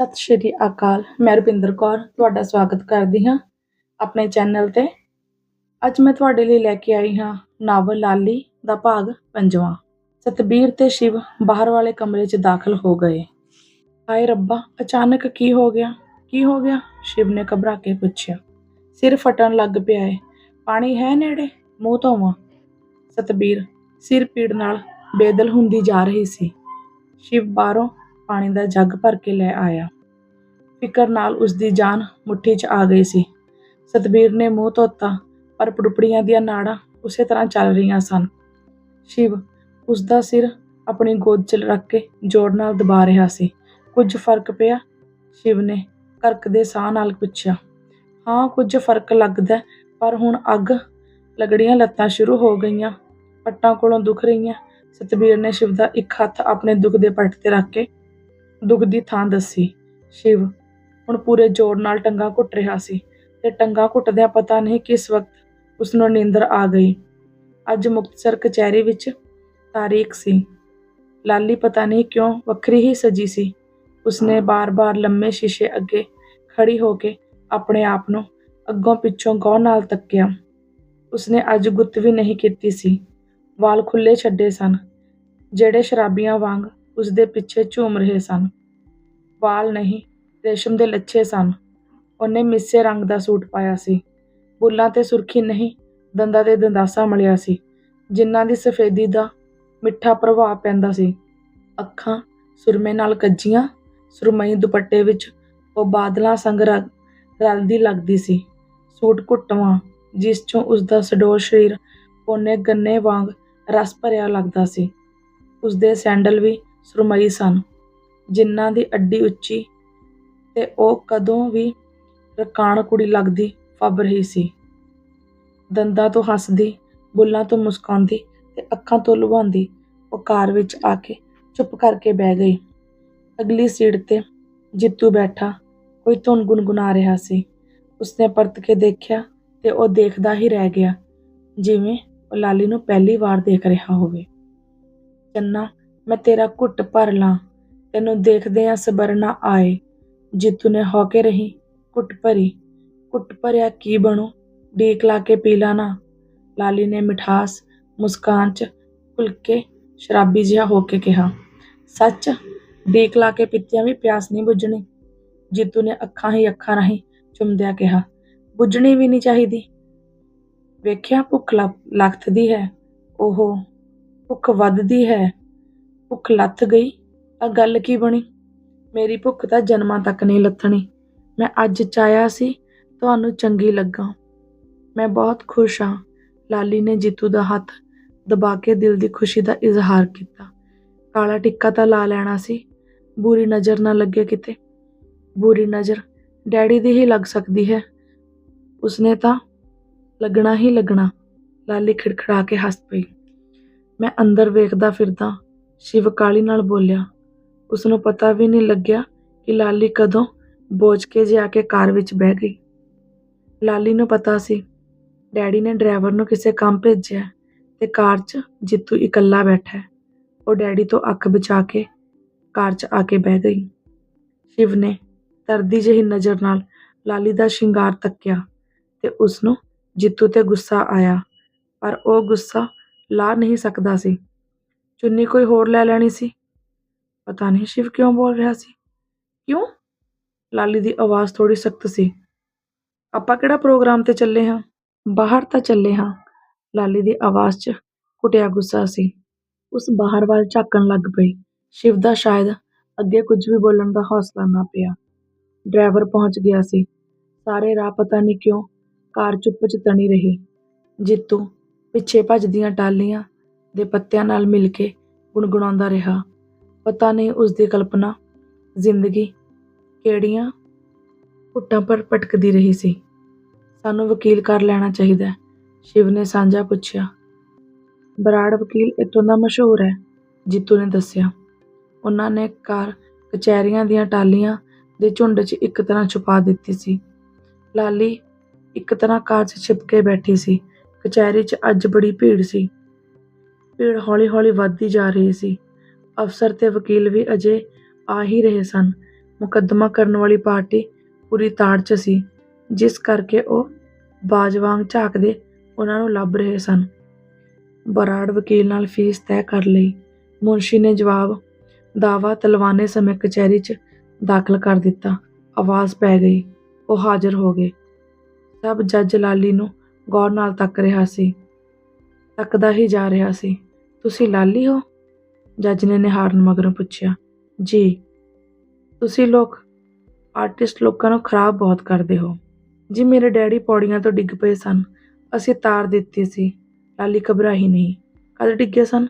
ਸਤਿ ਸ਼੍ਰੀ ਅਕਾਲ, ਮੈਂ ਰੁਪਿੰਦਰ ਕੌਰ, ਤੁਹਾਡਾ ਸਵਾਗਤ ਕਰਦੀ ਹਾਂ ਆਪਣੇ ਚੈਨਲ ਤੇ। ਅੱਜ ਮੈਂ ਤੁਹਾਡੇ ਲਈ ਲੈ ਕੇ ਆਈ ਹਾਂ ਨਾਵਲ ਲਾਲੀ ਦਾ ਭਾਗ ਪੰਜਵਾਂ। ਸਤਬੀਰ ਤੇ ਸ਼ਿਵ ਬਾਹਰ ਵਾਲੇ ਕਮਰੇ 'ਚ ਦਾਖਲ ਹੋ ਗਏ। ਹਾਏ ਰੱਬਾ, ਅਚਾਨਕ ਕੀ ਹੋ ਗਿਆ? ਕੀ ਹੋ ਗਿਆ? ਸ਼ਿਵ ਨੇ ਘਬਰਾ ਕੇ ਪੁੱਛਿਆ। ਸਿਰ ਫਟਣ ਲੱਗ ਪਿਆ ਏ। ਪਾਣੀ ਹੈ ਨੇੜੇ? ਮੂੰਹ ਧੋਵਾਂ ਸਤਬੀਰ ਸਿਰ ਪੀੜ ਨਾਲ ਬੇਦਲ ਹੁੰਦੀ ਜਾ ਰਹੀ ਸੀ। ਸ਼ਿਵ ਬਾਹਰੋਂ ਪਾਣੀ ਦਾ ਜੱਗ ਭਰ ਕੇ ਲੈ ਆਇਆ। ਫਿਕਰ ਨਾਲ ਉਸ ਦੀ ਜਾਨ ਮੁੱਠੀ 'ਚ ਆ ਗਈ ਸੀ। ਸਤਬੀਰ ਨੇ ਮੂੰਹ ਧੋਤਾ, ਪਰ ਪੁੜਪੜੀਆਂ ਦੀਆਂ ਨਾੜਾਂ ਉਸੇ ਤਰ੍ਹਾਂ ਚੱਲ ਰਹੀਆਂ ਸਨ। ਸ਼ਿਵ ਉਸ ਦਾ ਸਿਰ ਆਪਣੀ ਗੋਦ 'ਚ ਰੱਖ ਕੇ ਜ਼ੋਰ ਨਾਲ ਦਬਾ ਰਿਹਾ ਸੀ। ਕੁਝ ਫ਼ਰਕ ਪਿਆ? ਸ਼ਿਵ ਨੇ ਕਰਕ ਦੇ ਸਾਹ ਨਾਲ ਪੁੱਛਿਆ। ਹਾਂ, ਕੁਝ ਫ਼ਰਕ ਲੱਗਦਾ ਪਰ ਹੁਣ ਅੱਗ ਲਗੜੀਆਂ ਲੱਤਾਂ ਸ਼ੁਰੂ ਹੋ ਗਈਆਂ। ਪੱਟਾਂ ਕੋਲੋਂ ਦੁਖ ਰਹੀਆਂ। ਸਤਬੀਰ ਨੇ ਸ਼ਿਵ ਦਾ ਇੱਕ ਹੱਥ ਆਪਣੇ ਦੁੱਖ ਦੇ ਪੱਟ ਤੇ ਰੱਖ ਕੇ ਦੁੱਖ ਦੀ ਥਾਂ ਦੱਸੀ, ਸ਼ਿਵ, ਹੁਣ ਪੂਰੇ ਜ਼ੋਰ ਨਾਲ ਟੰਗਾ ਘੁੱਟ ਰਿਹਾ ਸੀ ਤੇ ਟੰਗਾ ਘੁੱਟਦਿਆਂ ਪਤਾ ਨਹੀਂ ਕਿਸ ਵਕਤ ਉਸ ਨੂੰ ਨੀਂਦਰ ਆ ਗਈ। ਅੱਜ ਮੁਕਤਸਰ ਕਚਹਿਰੀ ਵਿੱਚ ਤਾਰੀਖ ਸੀ। ਲਾਲੀ ਪਤਾ ਨਹੀਂ ਕਿਉਂ ਵੱਖਰੀ ਹੀ ਸਜੀ ਸੀ। ਉਸਨੇ ਬਾਰ-ਬਾਰ ਲੰਮੇ ਸ਼ੀਸ਼ੇ ਅੱਗੇ ਖੜੀ ਹੋ ਕੇ ਆਪਣੇ ਆਪ ਨੂੰ ਅੱਗੋਂ ਪਿੱਛੋਂ ਗੌਰ ਨਾਲ ਤੱਕਿਆ। ਉਸਨੇ ਅੱਜ ਗੁੱਤ ਵੀ ਨਹੀਂ ਕੀਤੀ ਸੀ। ਵਾਲ ਖੁੱਲੇ ਛੱਡੇ ਸਨ, ਜਿਹੜੇ ਸ਼ਰਾਬੀਆਂ ਵਾਂਗ ਉਸਦੇ ਪਿੱਛੇ ਝੂਮ ਰਹੇ ਸਨ। ਵਾਲ ਨਹੀਂ, ਰੇਸ਼ਮ ਦੇ ਲੱਛੇ ਸਨ। ਉਹਨੇ ਮਿੱਸੇ ਰੰਗ ਦਾ ਸੂਟ ਪਾਇਆ ਸੀ। ਬੁੱਲਾਂ ਤੇ ਸੁਰਖੀ ਨਹੀਂ, ਦੰਦਾਂ ਤੇ ਦੰਦਾਸਾ ਮਲਿਆ ਸੀ, ਜਿਨ੍ਹਾਂ ਦੀ ਸਫੇਦੀ ਦਾ ਮਿੱਠਾ ਪ੍ਰਭਾਵ ਪੈਂਦਾ ਸੀ। ਅੱਖਾਂ ਸੁਰਮੇ ਨਾਲ ਕੱਜੀਆਂ, ਸੁਰਮਈ ਦੁਪੱਟੇ ਵਿੱਚ ਉਹ ਬਾਦਲਾਂ ਸੰਗ ਰ- ਰਲਦੀ ਲੱਗਦੀ ਸੀ। ਸੂਟ ਘੁੱਟਵਾਂ, ਜਿਸ ਚੋਂ ਉਸ ਦਾ ਸਡੋਲ ਸਰੀਰ ਪੋਨੇ ਗੰਨੇ ਵਾਂਗ ਰਸ ਭਰਿਆ ਲੱਗਦਾ ਸੀ। ਉਸ ਦੇ ਸੈਂਡਲ ਵੀ ਸੁਰਮਈ ਸਨ। ਜਿਨ੍ਹਾਂ ਦੀ ਅੱਡੀ ਉੱਚੀ ਤੇ ਉਹ ਕਦੋਂ ਵੀ ਰਕਾਨ ਕੁੜੀ ਲੱਗਦੀ ਫੱਬ ਰਹੀ ਸੀ। ਦੰਦਾਂ ਤੋਂ ਹੱਸਦੀ, ਬੁੱਲਾਂ ਤੋਂ ਮੁਸਕਾਉਂਦੀ ਤੇ ਅੱਖਾਂ ਤੋਂ ਲੁਭਾਉਂਦੀ ਉਹ ਕਾਰ ਵਿੱਚ ਆ ਕੇ ਚੁੱਪ ਕਰਕੇ ਬਹਿ ਗਈ। ਅਗਲੀ ਸੀਟ ਤੇ ਜਿੱਤੂ ਬੈਠਾ, ਕੋਈ ਧੁਨ ਗੁੰਗੁਣਾ ਰਿਹਾ ਸੀ। ਉਸਨੇ ਪਰਤ ਕੇ ਦੇਖਿਆ ਤੇ ਉਹ ਦੇਖਦਾ ਹੀ ਰਹਿ ਗਿਆ, ਜਿਵੇਂ ਉਹ ਲਾਲੀ ਨੂੰ ਪਹਿਲੀ ਵਾਰ ਦੇਖ ਰਿਹਾ ਹੋਵੇ। ਚੰਨਾ ਮੈਂ ਤੇਰਾ ਘੁੱਟ ਭਰ ਲਾਂ, ਤੈਨੂੰ ਦੇਖਦਿਆਂ ਸਬਰ ਨਾ ਆਏ। ਜਿੱਤੂ ਨੇ ਹੌਕੇ ਰਹੀ, ਘੁੱਟ ਭਰੀ, ਘੁੱਟ ਭਰਿਆ ਕੀ ਬਣੂ? ਡੀਕ ਲਾ ਕੇ ਪੀ ਲਾ ਨਾ। ਲਾਲੀ ਨੇ ਮਿਠਾਸ, ਮੁਸਕਾਨ ਚ ਭੁਲਕੇ ਸ਼ਰਾਬੀ ਜਿਹਾ ਹੋ ਕੇ ਕਿਹਾ, ਸੱਚ? ਡੀਕ ਲਾ ਕੇ ਪੀਤਿਆਂ ਵੀ ਪਿਆਸ ਨਹੀਂ ਬੁੱਝਣੀ? ਜਿੱਤੂ ਨੇ ਅੱਖਾਂ ਹੀ ਅੱਖਾਂ ਰਾਹੀਂ ਚੁੰਮਦਿਆਂ ਕਿਹਾ, ਬੁੱਝਣੀ ਵੀ ਨਹੀਂ ਚਾਹੀਦੀ। ਵੇਖਿਆ ਭੁੱਖ ਲੱਗ- ਹੈ, ਉਹ ਭੁੱਖ ਵੱਧਦੀ ਹੈ ਭੁੱਖ ਲੱਥ ਗਈ। ਆ ਗੱਲ ਕੀ ਬਣੀ? ਮੇਰੀ ਭੁੱਖ ਤਾਂ ਜਨਮਾਂ ਤੱਕ ਨਹੀਂ ਲੱਥਣੀ। ਮੈਂ ਅੱਜ ਚਾਹਿਆ ਸੀ ਤੁਹਾਨੂੰ ਚੰਗੀ ਲੱਗਾ। ਮੈਂ ਬਹੁਤ ਖੁਸ਼ ਹਾਂ। ਲਾਲੀ ਨੇ ਜੀਤੂ ਦਾ ਹੱਥ ਦਬਾ ਕੇ ਦਿਲ ਦੀ ਖੁਸ਼ੀ ਦਾ ਇਜ਼ਹਾਰ ਕੀਤਾ। ਕਾਲਾ ਟਿੱਕਾ ਤਾਂ ਲਾ ਲੈਣਾ ਸੀ। ਬੁਰੀ ਨਜ਼ਰ ਨਾ ਲੱਗੇ ਕਿਤੇ। ਬੁਰੀ ਨਜ਼ਰ ਡੈਡੀ ਦੀ ਹੀ ਲੱਗ ਸਕਦੀ ਹੈ। ਉਸਨੇ ਤਾਂ ਲੱਗਣਾ ਹੀ ਲੱਗਣਾ। ਲਾਲੀ ਖਿੜਖੜਾ ਕੇ ਹੱਸ ਪਈ। ਮੈਂ ਅੰਦਰ ਵੇਖਦਾ ਫਿਰਦਾ ਸ਼ਿਵ ਕਾਲੀ ਨਾਲ ਬੋਲਿਆ ਉਸ ਨੂੰ ਪਤਾ ਵੀ ਨਹੀਂ ਲੱਗਿਆ ਕਿ ਲਾਲੀ ਕਦੋਂ ਬੋਝ ਕੇ ਜੇ ਆ ਕੇ ਕਾਰ ਵਿੱਚ ਬਹਿ ਗਈ। ਲਾਲੀ ਨੂੰ ਪਤਾ ਸੀ, ਡੈਡੀ ਨੇ ਡਰਾਈਵਰ ਨੂੰ ਕਿਸੇ ਕੰਮ ਭੇਜਿਆ ਤੇ ਕਾਰ 'ਚ ਜਿੱਤੂ ਇਕੱਲਾ ਬੈਠਾ ਹੈ। ਉਹ ਡੈਡੀ ਤੋਂ ਅੱਖ ਬਚਾ ਕੇ ਕਾਰ 'ਚ ਆ ਕੇ ਬਹਿ ਗਈ। ਸ਼ਿਵ ਨੇ ਤਰਦੀ ਜਿਹੀ ਨਜ਼ਰ ਨਾਲ ਲਾਲੀ ਦਾ ਸ਼ਿੰਗਾਰ ਤੱਕਿਆ ਤੇ ਉਸ ਨੂੰ ਜਿੱਤੂ ਤੇ ਗੁੱਸਾ ਆਇਆ, ਪਰ ਉਹ ਗੁੱਸਾ ਲਾ ਨਹੀਂ ਸਕਦਾ ਸੀ। ਚੁੰਨੀ ਕੋਈ ਹੋਰ ਲੈ ਲੈਣੀ ਸੀ? ਪਤਾ ਨਹੀਂ ਸ਼ਿਵ ਕਿਉਂ ਬੋਲ ਰਿਹਾ ਸੀ? ਕਿਉਂ? ਲਾਲੀ ਦੀ ਆਵਾਜ਼ ਥੋੜੀ ਸਖਤ ਸੀ। ਆਪਾਂ ਕਿਹੜਾ ਪ੍ਰੋਗਰਾਮ ਤੇ ਚੱਲੇ ਹਾਂ? ਬਾਹਰ ਤਾਂ ਚੱਲੇ ਹਾਂ। ਲਾਲੀ ਦੀ ਆਵਾਜ਼ 'ਚ ਕੁਟਿਆ ਗੁੱਸਾ ਸੀ। ਉਸ ਬਾਹਰ ਵੱਲ ਝਾਕਣ ਲੱਗ ਪਈ। ਸ਼ਿਵ ਦਾ ਸ਼ਾਇਦ ਅੱਗੇ ਕੁਝ ਵੀ ਬੋਲਣ ਦਾ ਹੌਸਲਾ ਨਾ ਪਿਆ। ਡਰਾਈਵਰ ਪਹੁੰਚ ਗਿਆ ਸੀ। ਸਾਰੇ ਰਾਹ ਪਤਾ ਨਹੀਂ ਕਿਉਂ ਕਾਰ ਚੁੱਪ ਚ ਤਣੀ ਰਹੀ। ਜਿੱਤੂ ਪਿੱਛੇ ਭੱਜਦੀਆਂ ਟਾਲੀਆਂ ਦੇ ਪੱਤਿਆਂ ਨਾਲ ਮਿਲ ਕੇ ਗੁਣਗੁਣਾਉਂਦਾ ਰਿਹਾ। ਪਤਾ ਨਹੀਂ ਉਸ ਦੀ ਕਲਪਨਾ, ਜ਼ਿੰਦਗੀ ਕਿਹੜੀਆਂ ਘੁੱਟਾਂ ਪਰ ਭਟਕਦੀ ਰਹੀ ਸੀ। ਸਾਨੂੰ ਵਕੀਲ ਕਰ ਲੈਣਾ ਚਾਹੀਦਾ ਸ਼ਿਵ ਨੇ ਸਾਂਝਾ ਪੁੱਛਿਆ। ਬਰਾੜ ਵਕੀਲ ਇੱਥੋਂ ਦਾ ਮਸ਼ਹੂਰ ਹੈ, ਜੀਤੂ ਨੇ ਦੱਸਿਆ। ਉਹਨਾਂ ਨੇ ਕਾਰ ਕਚਹਿਰੀਆਂ ਦੀਆਂ ਟਾਲੀਆਂ ਦੇ ਝੁੰਡ 'ਚ ਇੱਕ ਤਰ੍ਹਾਂ ਛੁਪਾ ਦਿੱਤੀ ਸੀ। ਲਾਲੀ ਇੱਕ ਤਰ੍ਹਾਂ ਕਾਰ 'ਚ ਛਿਪ ਕੇ ਬੈਠੀ ਸੀ। ਕਚਹਿਰੀ 'ਚ ਅੱਜ ਬੜੀ ਭੀੜ ਸੀ। ਭੀੜ ਹੌਲੀ-ਹੌਲੀ ਵੱਧਦੀ ਜਾ ਰਹੀ ਸੀ। ਅਫਸਰ ਤੇ ਵਕੀਲ ਵੀ ਅਜੇ ਆ ਹੀ ਰਹੇ ਸਨ। ਮੁਕੱਦਮਾ ਕਰਨ ਵਾਲੀ ਪਾਰਟੀ ਪੂਰੀ ਤਾੜ 'ਚ ਸੀ, ਜਿਸ ਕਰਕੇ ਉਹ ਬਾਜ ਵਾਂਗ ਝਾਕਦੇ ਉਹਨਾਂ ਨੂੰ ਲੱਭ ਰਹੇ ਸਨ। ਬਰਾੜ ਵਕੀਲ ਨਾਲ ਫੀਸ ਤੈਅ ਕਰ ਲਈ। ਮੁਨਸ਼ੀ ਨੇ ਜਵਾਬ, ਦਾਅਵਾ ਤਲਵਾਨੇ ਸਮੇਂ ਕਚਹਿਰੀ 'ਚ ਦਾਖਲ ਕਰ ਦਿੱਤਾ। ਆਵਾਜ਼ ਪੈ ਗਈ। ਉਹ ਹਾਜ਼ਰ ਹੋ ਗਏ। ਸਭ ਜੱਜ ਲਾਲੀ ਨੂੰ ਗੌਰ ਨਾਲ ਤੱਕ ਰਿਹਾ ਸੀ। ਤੱਕਦਾ ਹੀ ਜਾ ਰਿਹਾ ਸੀ। ਤੁਸੀਂ ਲਾਲੀ ਹੋ? ਜੱਜ ਨੇ ਨਿਹਾਰਨ ਮਗਰੋਂ ਪੁੱਛਿਆ, ਜੀ, ਤੁਸੀਂ ਲੋਕ ਆਰਟਿਸਟ ਲੋਕਾਂ ਨੂੰ ਖਰਾਬ ਬਹੁਤ ਕਰਦੇ ਹੋ। ਜੀ, ਮੇਰੇ ਡੈਡੀ ਪੌੜੀਆਂ ਤੋਂ ਡਿੱਗ ਪਏ ਸਨ। ਅਸੀਂ ਤਾਰ ਦਿੱਤੀ ਸੀ। ਲਾਲੀ ਘਬਰਾਹੀ ਨਹੀਂ। ਕਦ ਡਿੱਗੇ ਸਨ?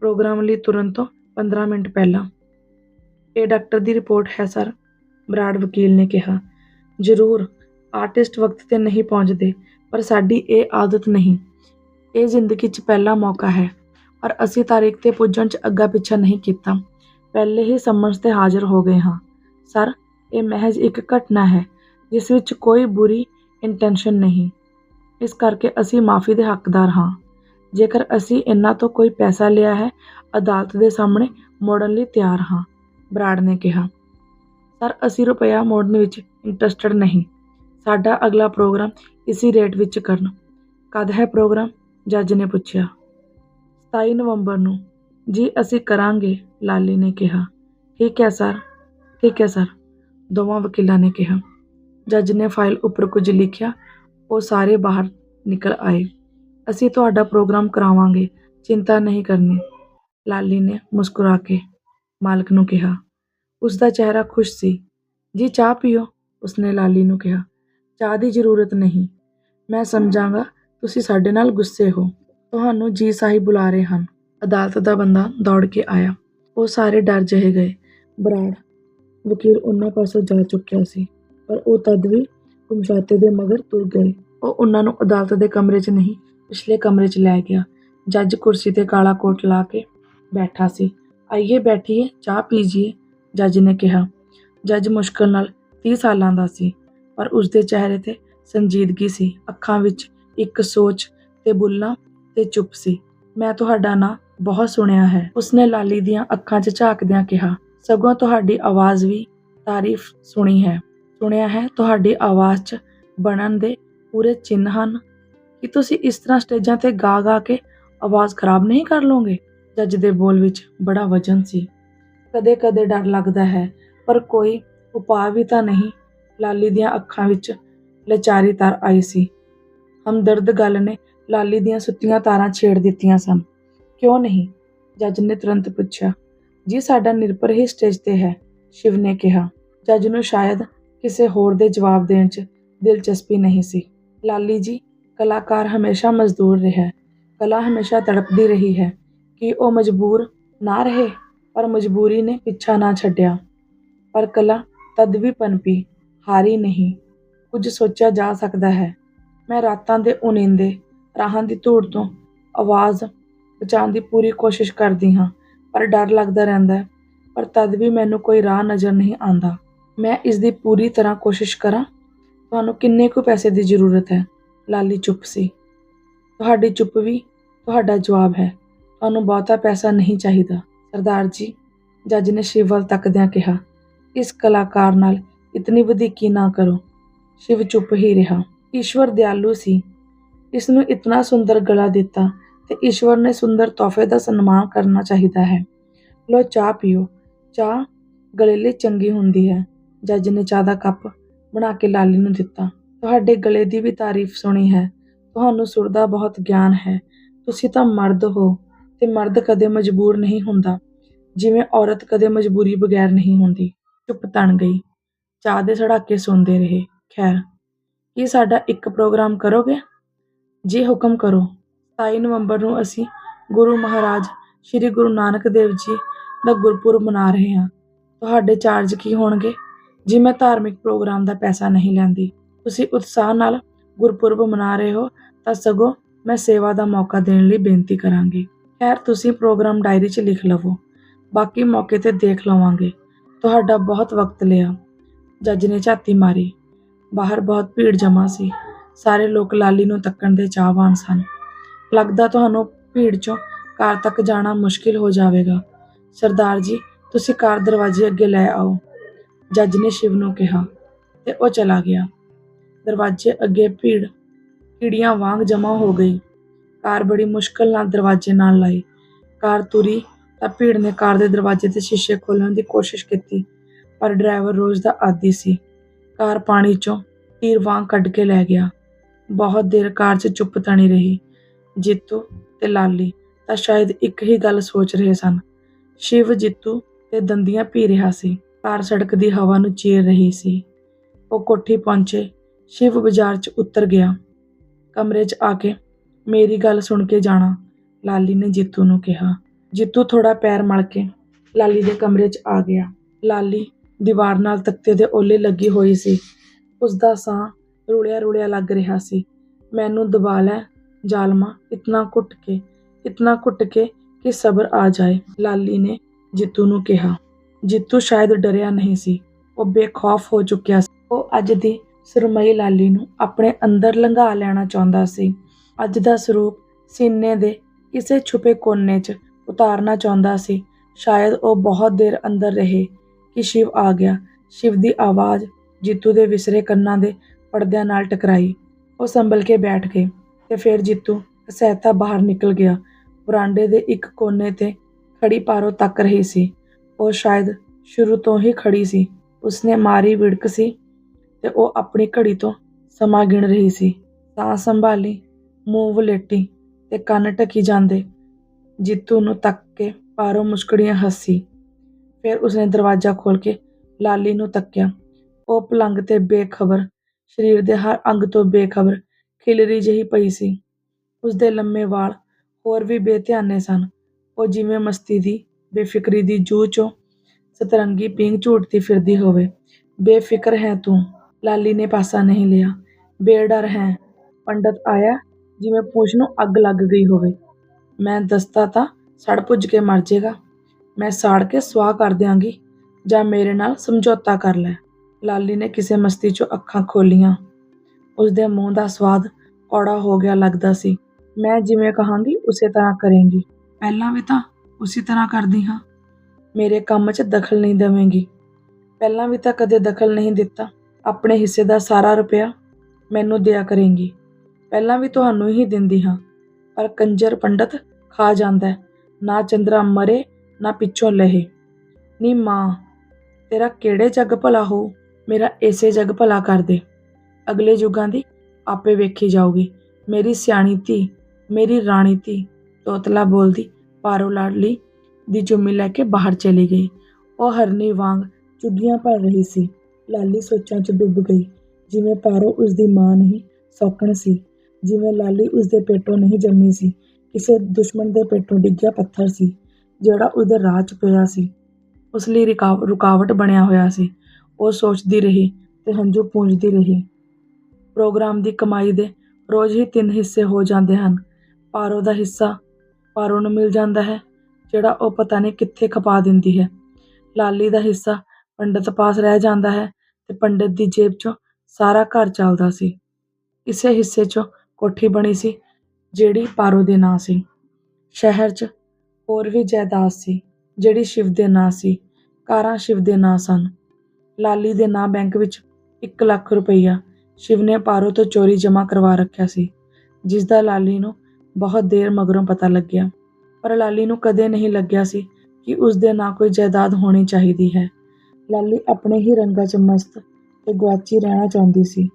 ਪ੍ਰੋਗਰਾਮ ਲਈ ਤੁਰੰਤ ਤੋਂ 15 ਮਿੰਟ ਪਹਿਲਾਂ। ਇਹ ਡਾਕਟਰ ਦੀ ਰਿਪੋਰਟ ਹੈ, ਸਰ, ਬਰਾੜ ਵਕੀਲ ਨੇ ਕਿਹਾ। ਜ਼ਰੂਰ, ਆਰਟਿਸਟ ਵਕਤ ਤੇ ਨਹੀਂ ਪਹੁੰਚਦੇ, ਪਰ ਸਾਡੀ ਇਹ ਆਦਤ ਨਹੀਂ। ਇਹ ਜ਼ਿੰਦਗੀ 'ਚ ਪਹਿਲਾ ਮੌਕਾ ਹੈ। ਪਰ ਅਸੀਂ ਤਾਰੀਖ ਤੇ ਪੁੱਜਣ 'ਚ ਅੱਗਾ ਪਿੱਛਾ ਨਹੀਂ ਕੀਤਾ। ਪਹਿਲੇ ਹੀ ਸਮਝ ਤੇ ਹਾਜ਼ਰ ਹੋ ਗਏ ਹਾਂ। ਸਰ, ਇਹ ਮਹਿਜ਼ ਇੱਕ ਘਟਨਾ ਹੈ, ਜਿਸ ਵਿੱਚ ਕੋਈ ਬੁਰੀ ਇੰਟੈਂਸ਼ਨ ਨਹੀਂ। ਇਸ ਕਰਕੇ ਅਸੀਂ ਮਾਫੀ ਦੇ ਹੱਕਦਾਰ ਹਾਂ। ਜੇਕਰ ਅਸੀਂ ਇਹਨਾਂ ਤੋਂ ਕੋਈ ਪੈਸਾ ਲਿਆ ਹੈ, ਅਦਾਲਤ ਦੇ ਸਾਹਮਣੇ ਮੋੜਨ ਲਈ ਤਿਆਰ ਹਾਂ, ਬਰਾੜ ਨੇ ਕਿਹਾ। ਸਰ, ਅਸੀਂ ਰੁਪਇਆ ਮੋੜਨ ਵਿੱਚ ਇੰਟਰਸਟਡ ਨਹੀਂ। ਸਾਡਾ ਅਗਲਾ ਪ੍ਰੋਗਰਾਮ ਇਸੇ ਰੇਟ ਵਿੱਚ ਕਰਨ। ਕਦ ਹੈ ਪ੍ਰੋਗਰਾਮ? ਜੱਜ ਨੇ ਪੁੱਛਿਆ। 27 ਨਵੰਬਰ ਨੂੰ ਜੀ ਅਸੀਂ ਕਰਾਂਗੇ, ਲਾਲੀ ਨੇ ਕਿਹਾ। ਠੀਕ ਹੈ ਸਰ? ਠੀਕ ਹੈ ਸਰ? ਦੋਵਾਂ ਵਕੀਲਾਂ ਨੇ ਕਿਹਾ। ਜੱਜ ਨੇ ਫਾਈਲ ਉੱਪਰ ਕੁਝ ਲਿਖਿਆ, ਉਹ ਸਾਰੇ ਬਾਹਰ ਨਿਕਲ ਆਏ। ਅਸੀਂ ਤੁਹਾਡਾ ਪ੍ਰੋਗਰਾਮ ਕਰਾਵਾਂਗੇ, ਚਿੰਤਾ ਨਹੀਂ ਕਰਨੀ, ਲਾਲੀ ਨੇ ਮੁਸਕਰਾ ਕੇ ਮਾਲਕ ਨੂੰ ਕਿਹਾ। ਉਸ ਦਾ ਚਿਹਰਾ ਖੁਸ਼ ਸੀ। ਜੀ ਚਾਹ ਪੀਓ, ਉਸਨੇ ਲਾਲੀ ਨੂੰ ਕਿਹਾ। ਚਾਹ ਦੀ ਜ਼ਰੂਰਤ ਨਹੀਂ। ਮੈਂ ਸਮਝਾਂਗਾ, ਤੁਸੀਂ ਸਾਡੇ ਨਾਲ ਗੁੱਸੇ ਹੋ। ਤੁਹਾਨੂੰ ਜੀ ਸਾਹਿਬ ਬੁਲਾ ਰਹੇ ਹਨ। ਅਦਾਲਤ ਦਾ ਬੰਦਾ ਦੌੜ ਕੇ ਆਇਆ। ਉਹ ਸਾਰੇ ਡਰ ਜਿਹੇ ਗਏ। ਬਰਾੜ, ਵਕੀਲ ਉਹਨਾਂ ਪਾਸੋਂ ਜਾ ਚੁੱਕਿਆ ਸੀ, ਪਰ ਉਹ ਤਦ ਵੀ ਕੁਮਸ਼ਾਤੇ ਦੇ ਮਗਰ ਤੁਰ ਗਏ। ਉਹ ਉਹਨਾਂ ਨੂੰ ਅਦਾਲਤ ਦੇ ਕਮਰੇ 'ਚ ਨਹੀਂ, ਪਿਛਲੇ ਕਮਰੇ 'ਚ ਲੈ ਗਿਆ। ਜੱਜ ਕੁਰਸੀ ਤੇ ਕਾਲਾ ਕੋਟ ਲਾ ਕੇ ਬੈਠਾ ਸੀ। ਆਈਏ, ਬੈਠੀਏ, ਚਾਹ ਪੀਜੀਏ, ਜੱਜ ਨੇ ਕਿਹਾ। ਜੱਜ ਮੁਸ਼ਕਲ ਨਾਲ 30 ਸਾਲਾਂ ਦਾ ਸੀ, ਪਰ ਉਸਦੇ ਚਿਹਰੇ ਤੇ ਸੰਜੀਦਗੀ ਸੀ। ਅੱਖਾਂ ਵਿੱਚ ਇੱਕ ਸੋਚ ਤੇ ਬੁੱਲਾਂ ਤੇ ਚੁੱਪ ਸੀ। ਮੈਂ ਤੁਹਾਡਾ ਨਾਂ ਬਹੁਤ ਸੁਣਿਆ ਹੈ। ਉਸਨੇ ਲਾਲੀ ਦੀਆਂ ਅੱਖਾਂ 'ਚ ਝਾਕਦਿਆਂ ਕਿਹਾ, ਸਗੋਂ ਤੁਹਾਡੀ ਆਵਾਜ਼ ਵੀ ਤਾਰੀਫ ਸੁਣੀ ਹੈ। ਸੁਣਿਆ ਹੈ, ਤੁਹਾਡੀ ਆਵਾਜ਼ 'ਚ ਬਣਨ ਦੇ ਪੂਰੇ ਚਿੰਨ੍ਹ ਹਨ। ਕਿ ਤੁਸੀਂ ਇਸ ਤਰ੍ਹਾਂ ਸਟੇਜਾਂ ਤੇ ਗਾ ਗਾ ਕੇ ਆਵਾਜ਼ ਖਰਾਬ ਨਹੀਂ ਕਰ ਲਓਗੇ? ਜੱਜ ਦੇ ਬੋਲ ਵਿੱਚ ਬੜਾ ਵਜਨ ਸੀ। ਕਦੇ-ਕਦੇ ਡਰ ਲੱਗਦਾ ਹੈ, ਪਰ ਕੋਈ ਉਪਾਅ ਵੀ ਤਾਂ ਨਹੀਂ। ਲਾਲੀ ਦੀਆਂ ਅੱਖਾਂ ਵਿੱਚ ਲਚਾਰੀ ਤਾਰ ਆਈ ਸੀ। ਹਮਦਰਦ ਗੱਲ ਨੇ ਲਾਲੀ ਦੀਆਂ ਸੁੱਤੀਆਂ ਤਾਰਾਂ ਛੇੜ ਦਿੱਤੀਆਂ ਸਨ। ਕਿਉਂ ਨਹੀਂ? ਜੱਜ ਨੇ ਤੁਰੰਤ ਪੁੱਛਿਆ, ਜੀ ਸਾਡਾ ਨਿਰਭਰ ਹੀ ਸਟੇਜ ਤੇ ਹੈ, ਸ਼ਿਵ ਨੇ ਕਿਹਾ। ਜੱਜ ਨੂੰ ਸ਼ਾਇਦ ਕਿਸੇ ਹੋਰ ਦੇ ਜਵਾਬ ਦੇਣ 'ਚ ਦਿਲਚਸਪੀ ਨਹੀਂ ਸੀ। ਲਾਲੀ ਜੀ, ਕਲਾਕਾਰ ਹਮੇਸ਼ਾ ਮਜ਼ਦੂਰ ਰਿਹਾ ਕਲਾ ਹਮੇਸ਼ਾ ਤੜਪਦੀ ਰਹੀ ਹੈ। ਕਿ ਉਹ ਮਜਬੂਰ ਨਾ ਰਹੇ? ਪਰ ਮਜਬੂਰੀ ਨੇ ਪਿੱਛਾ ਨਾ ਛੱਡਿਆ। ਪਰ ਕਲਾ ਤਦ ਵੀ ਪਨਪੀ, ਹਾਰੀ ਨਹੀਂ। ਕੁਝ ਸੋਚਿਆ ਜਾ ਸਕਦਾ ਹੈ। ਮੈਂ ਰਾਤਾਂ ਦੇ ਉਨੀਂਦੇ ਰਾਹਾਂ ਦੀ ਧੂੜ ਤੋਂ ਆਵਾਜ਼ ਬਚਾਉਣ ਦੀ ਪੂਰੀ ਕੋਸ਼ਿਸ਼ ਕਰਦੀ ਹਾਂ, ਪਰ ਡਰ ਲੱਗਦਾ ਰਹਿੰਦਾ ਹੈ, ਪਰ ਤਦ ਵੀ ਮੈਨੂੰ ਕੋਈ ਰਾਹ ਨਜ਼ਰ ਨਹੀਂ ਆਉਂਦਾ। ਮੈਂ ਇਸ ਦੀ ਪੂਰੀ ਤਰ੍ਹਾਂ ਕੋਸ਼ਿਸ਼ ਕਰਾਂ। ਤੁਹਾਨੂੰ ਕਿੰਨੇ ਕੁ ਪੈਸੇ ਦੀ ਜ਼ਰੂਰਤ ਹੈ? ਲਾਲੀ ਚੁੱਪ ਸੀ। ਤੁਹਾਡੀ ਚੁੱਪ ਵੀ ਤੁਹਾਡਾ ਜਵਾਬ ਹੈ। ਤੁਹਾਨੂੰ ਬਹੁਤਾ ਪੈਸਾ ਨਹੀਂ ਚਾਹੀਦਾ, ਸਰਦਾਰ ਜੀ, ਜੱਜ ਨੇ ਸ਼ਿਵ ਵੱਲ ਤੱਕਦਿਆਂ ਕਿਹਾ। ਇਸ ਕਲਾਕਾਰ ਨਾਲ ਇਤਨੀ ਵਧੀਕੀ ਨਾ ਕਰੋ। ਸ਼ਿਵ ਚੁੱਪ ਹੀ ਰਿਹਾ। ਈਸ਼ਵਰ ਦਿਆਲੂ ਸੀ। ਇਸ ਨੂੰ ਇਤਨਾ ਸੁੰਦਰ ਗਲਾ ਦਿੱਤਾ ਤੇ ਈਸ਼ਵਰ ਨੇ ਸੁੰਦਰ ਤੋਹਫੇ ਦਾ ਸਨਮਾਨ ਕਰਨਾ ਚਾਹੀਦਾ ਹੈ। ਲੋ ਚਾਹ ਪੀਓ। ਚਾਹ ਗਲੇ ਲਈ ਚੰਗੀ ਹੁੰਦੀ ਹੈ। ਜੱਜ ਨੇ ਚਾਹ ਦਾ ਕੱਪ ਬਣਾ ਕੇ ਲਾਲੀ ਨੂੰ ਦਿੱਤਾ। ਤੁਹਾਡੇ ਗਲੇ ਦੀ ਵੀ ਤਾਰੀਫ ਸੁਣੀ ਹੈ। ਤੁਹਾਨੂੰ ਸੁਰ ਦਾ ਬਹੁਤ ਗਿਆਨ ਹੈ। ਤੁਸੀਂ ਤਾਂ ਮਰਦ ਹੋ ਤੇ ਮਰਦ ਕਦੇ ਮਜਬੂਰ ਨਹੀਂ ਹੁੰਦਾ। ਜਿਵੇਂ ਔਰਤ ਕਦੇ ਮਜਬੂਰੀ ਬਗੈਰ ਨਹੀਂ ਹੁੰਦੀ। ਚੁੱਪ ਤਣ ਗਈ। ਚਾਹ ਦੇ ਸੜਾਕੇ ਸੁਣਦੇ ਰਹੇ। ਖੈਰ, ਕੀ ਸਾਡਾ ਇੱਕ ਪ੍ਰੋਗਰਾਮ ਕਰੋਗੇ? ਜੀ ਹੁਕਮ ਕਰੋ। 27 ਨਵੰਬਰ ਨੂੰ ਅਸੀਂ ਗੁਰੂ ਮਹਾਰਾਜ ਸ੍ਰੀ ਗੁਰੂ ਨਾਨਕ ਦੇਵ ਜੀ ਦਾ ਗੁਰਪੁਰਬ ਮਨਾ ਰਹੇ ਹਾਂ। ਤੁਹਾਡੇ ਚਾਰਜ ਕੀ ਹੋਣਗੇ? ਜੀ ਮੈਂ ਧਾਰਮਿਕ ਪ੍ਰੋਗਰਾਮ ਦਾ ਪੈਸਾ ਨਹੀਂ ਲੈਂਦੀ, ਤੁਸੀਂ ਉਤਸ਼ਾਹ ਨਾਲ ਗੁਰਪੁਰਬ ਮਨਾ ਰਹੇ ਹੋ, ਤਾਂ ਸਗੋਂ ਮੈਂ ਸੇਵਾ ਦਾ ਮੌਕਾ ਦੇਣ ਲਈ ਬੇਨਤੀ ਕਰਾਂਗੀ। ਖੈਰ, ਤੁਸੀਂ ਪ੍ਰੋਗਰਾਮ ਡਾਇਰੀ 'ਚ ਲਿਖ ਲਵੋ। ਬਾਕੀ ਮੌਕੇ ਤੇ ਦੇਖ ਲਵਾਂਗੇ। ਤੁਹਾਡਾ ਬਹੁਤ ਵਕਤ ਲਿਆ। ਜੱਜ ਨੇ ਝਾਤੀ ਮਾਰੀ। ਬਾਹਰ ਬਹੁਤ ਭੀੜ ਜਮਾ ਸੀ। ਸਾਰੇ ਲੋਕ ਲਾਲੀ ਨੂੰ ਤੱਕਣ ਦੇ ਚਾਹਵਾਨ ਸਨ। ਲੱਗਦਾ ਤੁਹਾਨੂੰ ਭੀੜ 'ਚੋਂ ਕਾਰ ਤੱਕ ਜਾਣਾ ਮੁਸ਼ਕਿਲ ਹੋ ਜਾਵੇਗਾ। ਸਰਦਾਰ ਜੀ, ਤੁਸੀਂ ਕਾਰ ਦਰਵਾਜ਼ੇ ਅੱਗੇ ਲੈ ਆਓ। ਜੱਜ ਨੇ ਸ਼ਿਵ ਨੂੰ ਕਿਹਾ ਤੇ ਉਹ ਚਲਾ ਗਿਆ। ਦਰਵਾਜ਼ੇ ਅੱਗੇ ਭੀੜ, ਕੀੜੀਆਂ ਵਾਂਗ ਜਮ੍ਹਾਂ ਹੋ ਗਈ। ਕਾਰ ਬੜੀ ਮੁਸ਼ਕਲ ਨਾਲ ਦਰਵਾਜ਼ੇ ਨਾਲ ਲਾਈ। ਕਾਰ ਤੁਰੀ ਤਾਂ ਭੀੜ ਨੇ ਕਾਰ ਦੇ ਦਰਵਾਜ਼ੇ ਤੇ ਸ਼ੀਸ਼ੇ ਖੋਲਣ ਦੀ ਕੋਸ਼ਿਸ਼ ਕੀਤੀ, ਪਰ ਡਰਾਈਵਰ ਰੋਜ਼ ਦਾ ਆਦੀ ਸੀ। ਕਾਰ ਪਾਣੀ ਚੋਂ ਤੀਰ ਵਾਂਗ ਕੱਢ ਕੇ ਲੈ ਗਿਆ। ਬਹੁਤ ਦੇਰ ਕਾਰ 'ਚ ਚੁੱਪ ਤਣੀ ਰਹੀ। ਜੀਤੂ ਤੇ ਲਾਲੀ ਤਾਂ ਸ਼ਾਇਦ ਇੱਕ ਹੀ ਗੱਲ ਸੋਚ ਰਹੇ ਸਨ। ਸ਼ਿਵ, ਜੀਤੂ ਤੇ ਦੰਦੀਆਂ ਪੀ ਰਿਹਾ ਸੀ। ਕਾਰ ਸੜਕ ਦੀ ਹਵਾ ਨੂੰ ਚੀਰ ਰਹੀ ਸੀ। ਉਹ ਕੋਠੀ ਪਹੁੰਚੇ। ਸ਼ਿਵ ਬਾਜ਼ਾਰ 'ਚ ਉਤਰ ਗਿਆ। ਕਮਰੇ 'ਚ ਆ ਕੇ ਮੇਰੀ ਗੱਲ ਸੁਣ ਕੇ ਜਾਣਾ, ਲਾਲੀ ਨੇ ਜੀਤੂ ਨੂੰ ਕਿਹਾ। ਜੀਤੂ ਥੋੜਾ ਪੈਰ ਮਲ ਕੇ ਲਾਲੀ ਦੇ ਕਮਰੇ 'ਚ ਆ ਗਿਆ। ਲਾਲੀ ਦੀਵਾਰ ਨਾਲ ਤਖਤੇ ਦੇ ਓਲੇ ਲੱਗੀ ਹੋਈ ਸੀ। ਉਸ ਦਾ ਸਾਹ ਰੁੜਿਆ ਰੁੜਿਆ ਲੱਗ ਰਿਹਾ ਸੀ। ਮੈਨੂੰ ਦਬਾ ਲੈ ਜ਼ਾਲਮਾ, ਇਤਨਾ ਘੁੱਟ ਕੇ, ਇਤਨਾ ਘੁੱਟ ਕੇ ਕਿ ਸਬਰ ਆ ਜਾਏ, ਲਾਲੀ ਨੇ ਜੀਤੂ ਨੂੰ ਕਿਹਾ। ਜੀਤੂ ਸ਼ਾਇਦ ਡਰਿਆ ਨਹੀਂ ਸੀ। ਉਹ ਬੇਖੌਫ ਹੋ ਚੁੱਕਿਆ ਸੀ। ਉਹ ਅੱਜ ਦੀ ਸੁਰਮਈ ਲਾਲੀ ਨੂੰ ਆਪਣੇ ਅੰਦਰ ਲੰਘਾ ਲੈਣਾ ਚਾਹੁੰਦਾ ਸੀ। ਅੱਜ ਦਾ ਸਰੂਪ ਸੀਨੇ ਦੇ ਕਿਸੇ ਛੁਪੇ ਕੋਨੇ 'ਚ ਉਤਾਰਨਾ ਚਾਹੁੰਦਾ ਸੀ। ਸ਼ਾਇਦ ਉਹ ਬਹੁਤ ਦੇਰ ਅੰਦਰ ਰਹੇ ਕਿ ਸ਼ਿਵ ਆ ਗਿਆ। ਸ਼ਿਵ ਦੀ ਆਵਾਜ਼ ਜੀਤੂ ਦੇ ਵਿਸਰੇ ਕੰਨਾਂ ਦੇ ਪਰਦਿਆਂ ਨਾਲ ਟਕਰਾਈ। ਉਹ ਸੰਭਲ ਕੇ ਬੈਠ ਗਏ ਤੇ ਫਿਰ ਜੀਤੂ ਸਹਿਤਾ ਬਾਹਰ ਨਿਕਲ ਗਿਆ। ਬਰਾਂਡੇ ਦੇ ਇੱਕ ਕੋਨੇ ਤੇ ਖੜੀ ਪਾਰੋ ਤੱਕ ਰਹੀ ਸੀ। ਉਹ ਸ਼ਾਇਦ ਸ਼ੁਰੂ ਤੋਂ ਹੀ ਖੜੀ ਸੀ। ਉਸਨੇ ਮਾਰੀ ਵਿੜਕ ਸੀ ਤੇ ਉਹ ਆਪਣੀ ਘੜੀ ਤੋਂ ਸਮਾਂ ਗਿਣ ਰਹੀ ਸੀ। ਸਾਹ ਸੰਭਾਲੀ, ਮੂੰਹ ਵਲੇਟੀ ਤੇ ਕੰਨ ਢਕੀ ਜਾਂਦੇ। ਜੀਤੂ ਨੂੰ ਤੱਕ ਕੇ ਪਾਰੋ ਮੁਸਕੜੀਆਂ ਹੱਸੀ। ਫਿਰ ਉਸਨੇ ਦਰਵਾਜ਼ਾ ਖੋਲ ਕੇ ਲਾਲੀ ਨੂੰ ਤੱਕਿਆ। ਉਹ ਪਲੰਗ ਤੇ ਬੇਖਬਰ ਸਰੀਰ ਦੇ ਹਰ ਅੰਗ ਤੋਂ ਬੇਖਬਰ ਖਿਲਰੀ ਜਿਹੀ ਪਈ ਸੀ। ਉਸਦੇ ਲੰਮੇ ਵਾਲ ਹੋਰ ਵੀ ਬੇਧਿਆਨੇ ਸਨ। ਉਹ ਜਿਵੇਂ ਮਸਤੀ ਦੀ, ਬੇਫਿਕਰੀ ਦੀ ਜੂਹ ਚੋਂ ਸਤਰੰਗੀ ਪੀਂਘ ਝੂਟਦੀ ਫਿਰਦੀ ਹੋਵੇ। ਬੇਫਿਕਰ ਹੈ ਤੂੰ, ਲਾਲੀ ਨੇ ਪਾਸਾ ਨਹੀਂ ਲਿਆ। ਬੇਡਰ ਹੈ, ਪੰਡਤ ਆਇਆ ਜਿਵੇਂ ਪੂਛ ਨੂੰ ਅੱਗ ਲੱਗ ਗਈ ਹੋਵੇ। ਮੈਂ ਦਸਤਾ ਤਾਂ ਸੜ ਪੁੱਜ ਕੇ ਮਰ ਜਾਏਗਾ ਮੈਂ ਸਾੜ ਕੇ ਸਵਾਹ ਕਰ ਦਿਆਂਗੀ ਜਾਂ ਮੇਰੇ ਨਾਲ ਸਮਝੌਤਾ ਕਰ ਲੈ। ਲਾਲੀ ਨੇ ਕਿਸੇ ਮਸਤੀ 'ਚੋਂ ਅੱਖਾਂ ਖੋਲੀਆਂ। ਉਸਦੇ ਮੂੰਹ ਦਾ ਸਵਾਦ ਕੌੜਾ ਹੋ ਗਿਆ ਲੱਗਦਾ ਸੀ। ਮੈਂ ਜਿਵੇਂ ਕਹਾਂਗੀ, ਉਸੇ ਤਰ੍ਹਾਂ ਕਰੇਂਗੀ। ਪਹਿਲਾਂ ਵੀ ਤਾਂ ਉਸੇ ਤਰ੍ਹਾਂ ਕਰਦੀ ਹਾਂ। ਮੇਰੇ ਕੰਮ 'ਚ ਦਖਲ ਨਹੀਂ ਦੇਵੇਂਗੀ। ਪਹਿਲਾਂ ਵੀ ਤਾਂ ਕਦੇ ਦਖਲ ਨਹੀਂ ਦਿੱਤਾ। ਆਪਣੇ ਹਿੱਸੇ ਦਾ ਸਾਰਾ ਰੁਪਇਆ ਮੈਨੂੰ ਦਿਆ ਕਰੇਂਗੀ। ਪਹਿਲਾਂ ਵੀ ਤੁਹਾਨੂੰ ਹੀ ਦਿੰਦੀ ਹਾਂ। ਪਰ ਕੰਜਰ ਪੰਡਤ ਖਾ ਜਾਂਦਾ ਨਾ ਚੰਦਰਾ ਮਰੇ, ਨਾ ਪਿੱਛੋਂ ਲਹੇ। ਨੀ ਮਾਂ, ਤੇਰਾ ਕਿਹੜੇ ਜੱਗ ਭਲਾ ਹੋ ਮੇਰਾ ਇਸੇ ਜੱਗ ਭਲਾ ਕਰ ਦੇ ਅਗਲੇ ਯੁੱਗਾਂ ਦੀ ਆਪੇ ਵੇਖੀ ਜਾਊਗੀ। ਮੇਰੀ ਸਿਆਣੀ ਧੀ, ਮੇਰੀ ਰਾਣੀ ਧੀ, ਤੋਤਲਾ ਬੋਲਦੀ ਪਾਰੋ ਲਾਡਲੀ ਦੀ ਚੁੰਮੀ ਲੈ ਕੇ ਬਾਹਰ ਚਲੀ ਗਈ। ਉਹ ਹਰਨੀ ਵਾਂਗ ਚੁੱਗੀਆਂ ਭਰ ਰਹੀ ਸੀ। ਲਾਲੀ ਸੋਚਾਂ 'ਚ ਡੁੱਬ ਗਈ। ਜਿਵੇਂ ਪਾਰੋ ਉਸ ਦੀ ਮਾਂ ਨਹੀਂ ਸੌਕਣ ਸੀ, ਜਿਵੇਂ ਲਾਲੀ ਉਸ ਦੇ ਪੇਟੋਂ ਨਹੀਂ ਜੰਮੀ ਸੀ, ਕਿਸੇ ਦੁਸ਼ਮਣ ਦੇ ਪੇਟੋਂ ਡਿੱਗਿਆ ਪੱਥਰ ਸੀ, ਜਿਹੜਾ ਉਹਦੇ ਰਾਹ 'ਚ ਪਿਆ ਸੀ। ਉਸ ਲਈ ਰਿਕਾਵ- ਰੁਕਾਵਟ ਬਣਿਆ ਹੋਇਆ ਸੀ। ਉਹ ਸੋਚਦੀ ਰਹੀ ਤੇ ਹੰਝੂ ਪੂੰਝਦੀ ਰਹੀ। ਪ੍ਰੋਗਰਾਮ ਦੀ ਕਮਾਈ ਦੇ ਰੋਜ਼ ਹੀ ਤਿੰਨ ਹਿੱਸੇ ਹੋ ਜਾਂਦੇ ਹਨ। ਪਾਰੋ ਦਾ ਹਿੱਸਾ ਪਾਰੋ ਨੂੰ ਮਿਲ ਜਾਂਦਾ ਹੈ, ਜਿਹੜਾ ਉਹ ਪਤਾ ਨਹੀਂ ਕਿੱਥੇ ਖਪਾ ਦਿੰਦੀ ਹੈ। ਲਾਲੀ ਦਾ ਹਿੱਸਾ ਪੰਡਤ ਪਾਸ ਰਹਿ ਜਾਂਦਾ ਹੈ ਤੇ ਪੰਡਤ ਦੀ ਜੇਬ 'ਚੋਂ ਸਾਰਾ ਘਰ ਚੱਲਦਾ ਸੀ। ਇਸੇ ਹਿੱਸੇ 'ਚੋਂ ਕੋਠੀ ਬਣੀ ਸੀ, ਜਿਹੜੀ ਪਾਰੋ ਦੇ ਨਾਂ ਸੀ। ਸ਼ਹਿਰ 'ਚ ਹੋਰ ਵੀ ਜਾਇਦਾਦ ਸੀ, ਜਿਹੜੀ ਸ਼ਿਵ ਦੇ ਨਾਂ ਸੀ। ਕਾਰਾਂ ਸ਼ਿਵ ਦੇ ਨਾਂ ਸਨ। ਲਾਲੀ ਦੇ ਨਾਂ ਬੈਂਕ ਵਿੱਚ 1 ਲੱਖ ਰੁਪਈਆ ਸ਼ਿਵ ਨੇ ਪਾਰੋ ਤੋਂ ਚੋਰੀ ਜਮ੍ਹਾਂ ਕਰਵਾ ਰੱਖਿਆ ਸੀ ਜਿਸ ਦਾ ਲਾਲੀ ਨੂੰ ਬਹੁਤ ਦੇਰ ਮਗਰੋਂ ਪਤਾ ਲੱਗਿਆ। ਪਰ ਲਾਲੀ ਨੂੰ ਕਦੇ ਨਹੀਂ ਲੱਗਿਆ ਸੀ ਕਿ ਉਸ ਦੇ ਨਾਂ ਕੋਈ ਜਾਇਦਾਦ ਹੋਣੀ ਚਾਹੀਦੀ ਹੈ। ਲਾਲੀ ਆਪਣੇ ਹੀ ਰੰਗਾਂ 'ਚ ਮਸਤ ਤੇ ਗੁਆਚੀ ਰਹਿਣਾ ਚਾਹੁੰਦੀ ਸੀ।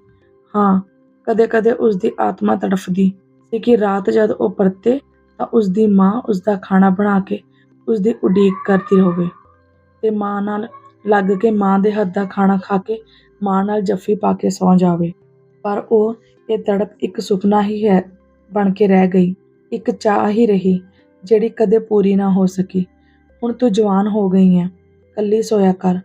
ਹਾਂ, ਕਦੇ-ਕਦੇ ਉਸ ਦੀ ਆਤਮਾ ਤੜਫਦੀ ਸੀ ਕਿ ਰਾਤ ਜਦ ਉਹ ਪਰਤੇ ਤਾਂ ਉਸ ਦੀ ਮਾਂ ਉਸ ਦਾ ਖਾਣਾ ਬਣਾ ਕੇ ਉਸ ਦੀ ਉਡੀਕ ਕਰਦੀ ਹੋਵੇ ਤੇ ਮਾਂ ਨਾਲ ਲੱਗ ਕੇ ਮਾਂ ਦੇ ਹੱਥ ਦਾ ਖਾਣਾ ਖਾ ਕੇ ਮਾਂ ਨਾਲ ਜੱਫੀ ਪਾ ਕੇ ਸੌਂ ਜਾਵੇ। ਪਰ ਉਹ ਇਹ ਤੜਪ ਇੱਕ ਸੁਪਨਾ ਹੀ ਹੈ ਬਣ ਕੇ ਰਹਿ ਗਈ। ਇੱਕ ਚਾਹ ਹੀ ਰਹੀ, ਜਿਹੜੀ ਕਦੇ ਪੂਰੀ ਨਾ ਹੋ ਸਕੀ। ਹੁਣ ਤੂੰ ਜਵਾਨ ਹੋ ਗਈ ਹੈ, ਕੱਲੀ ਸੋਇਆ ਕਰ।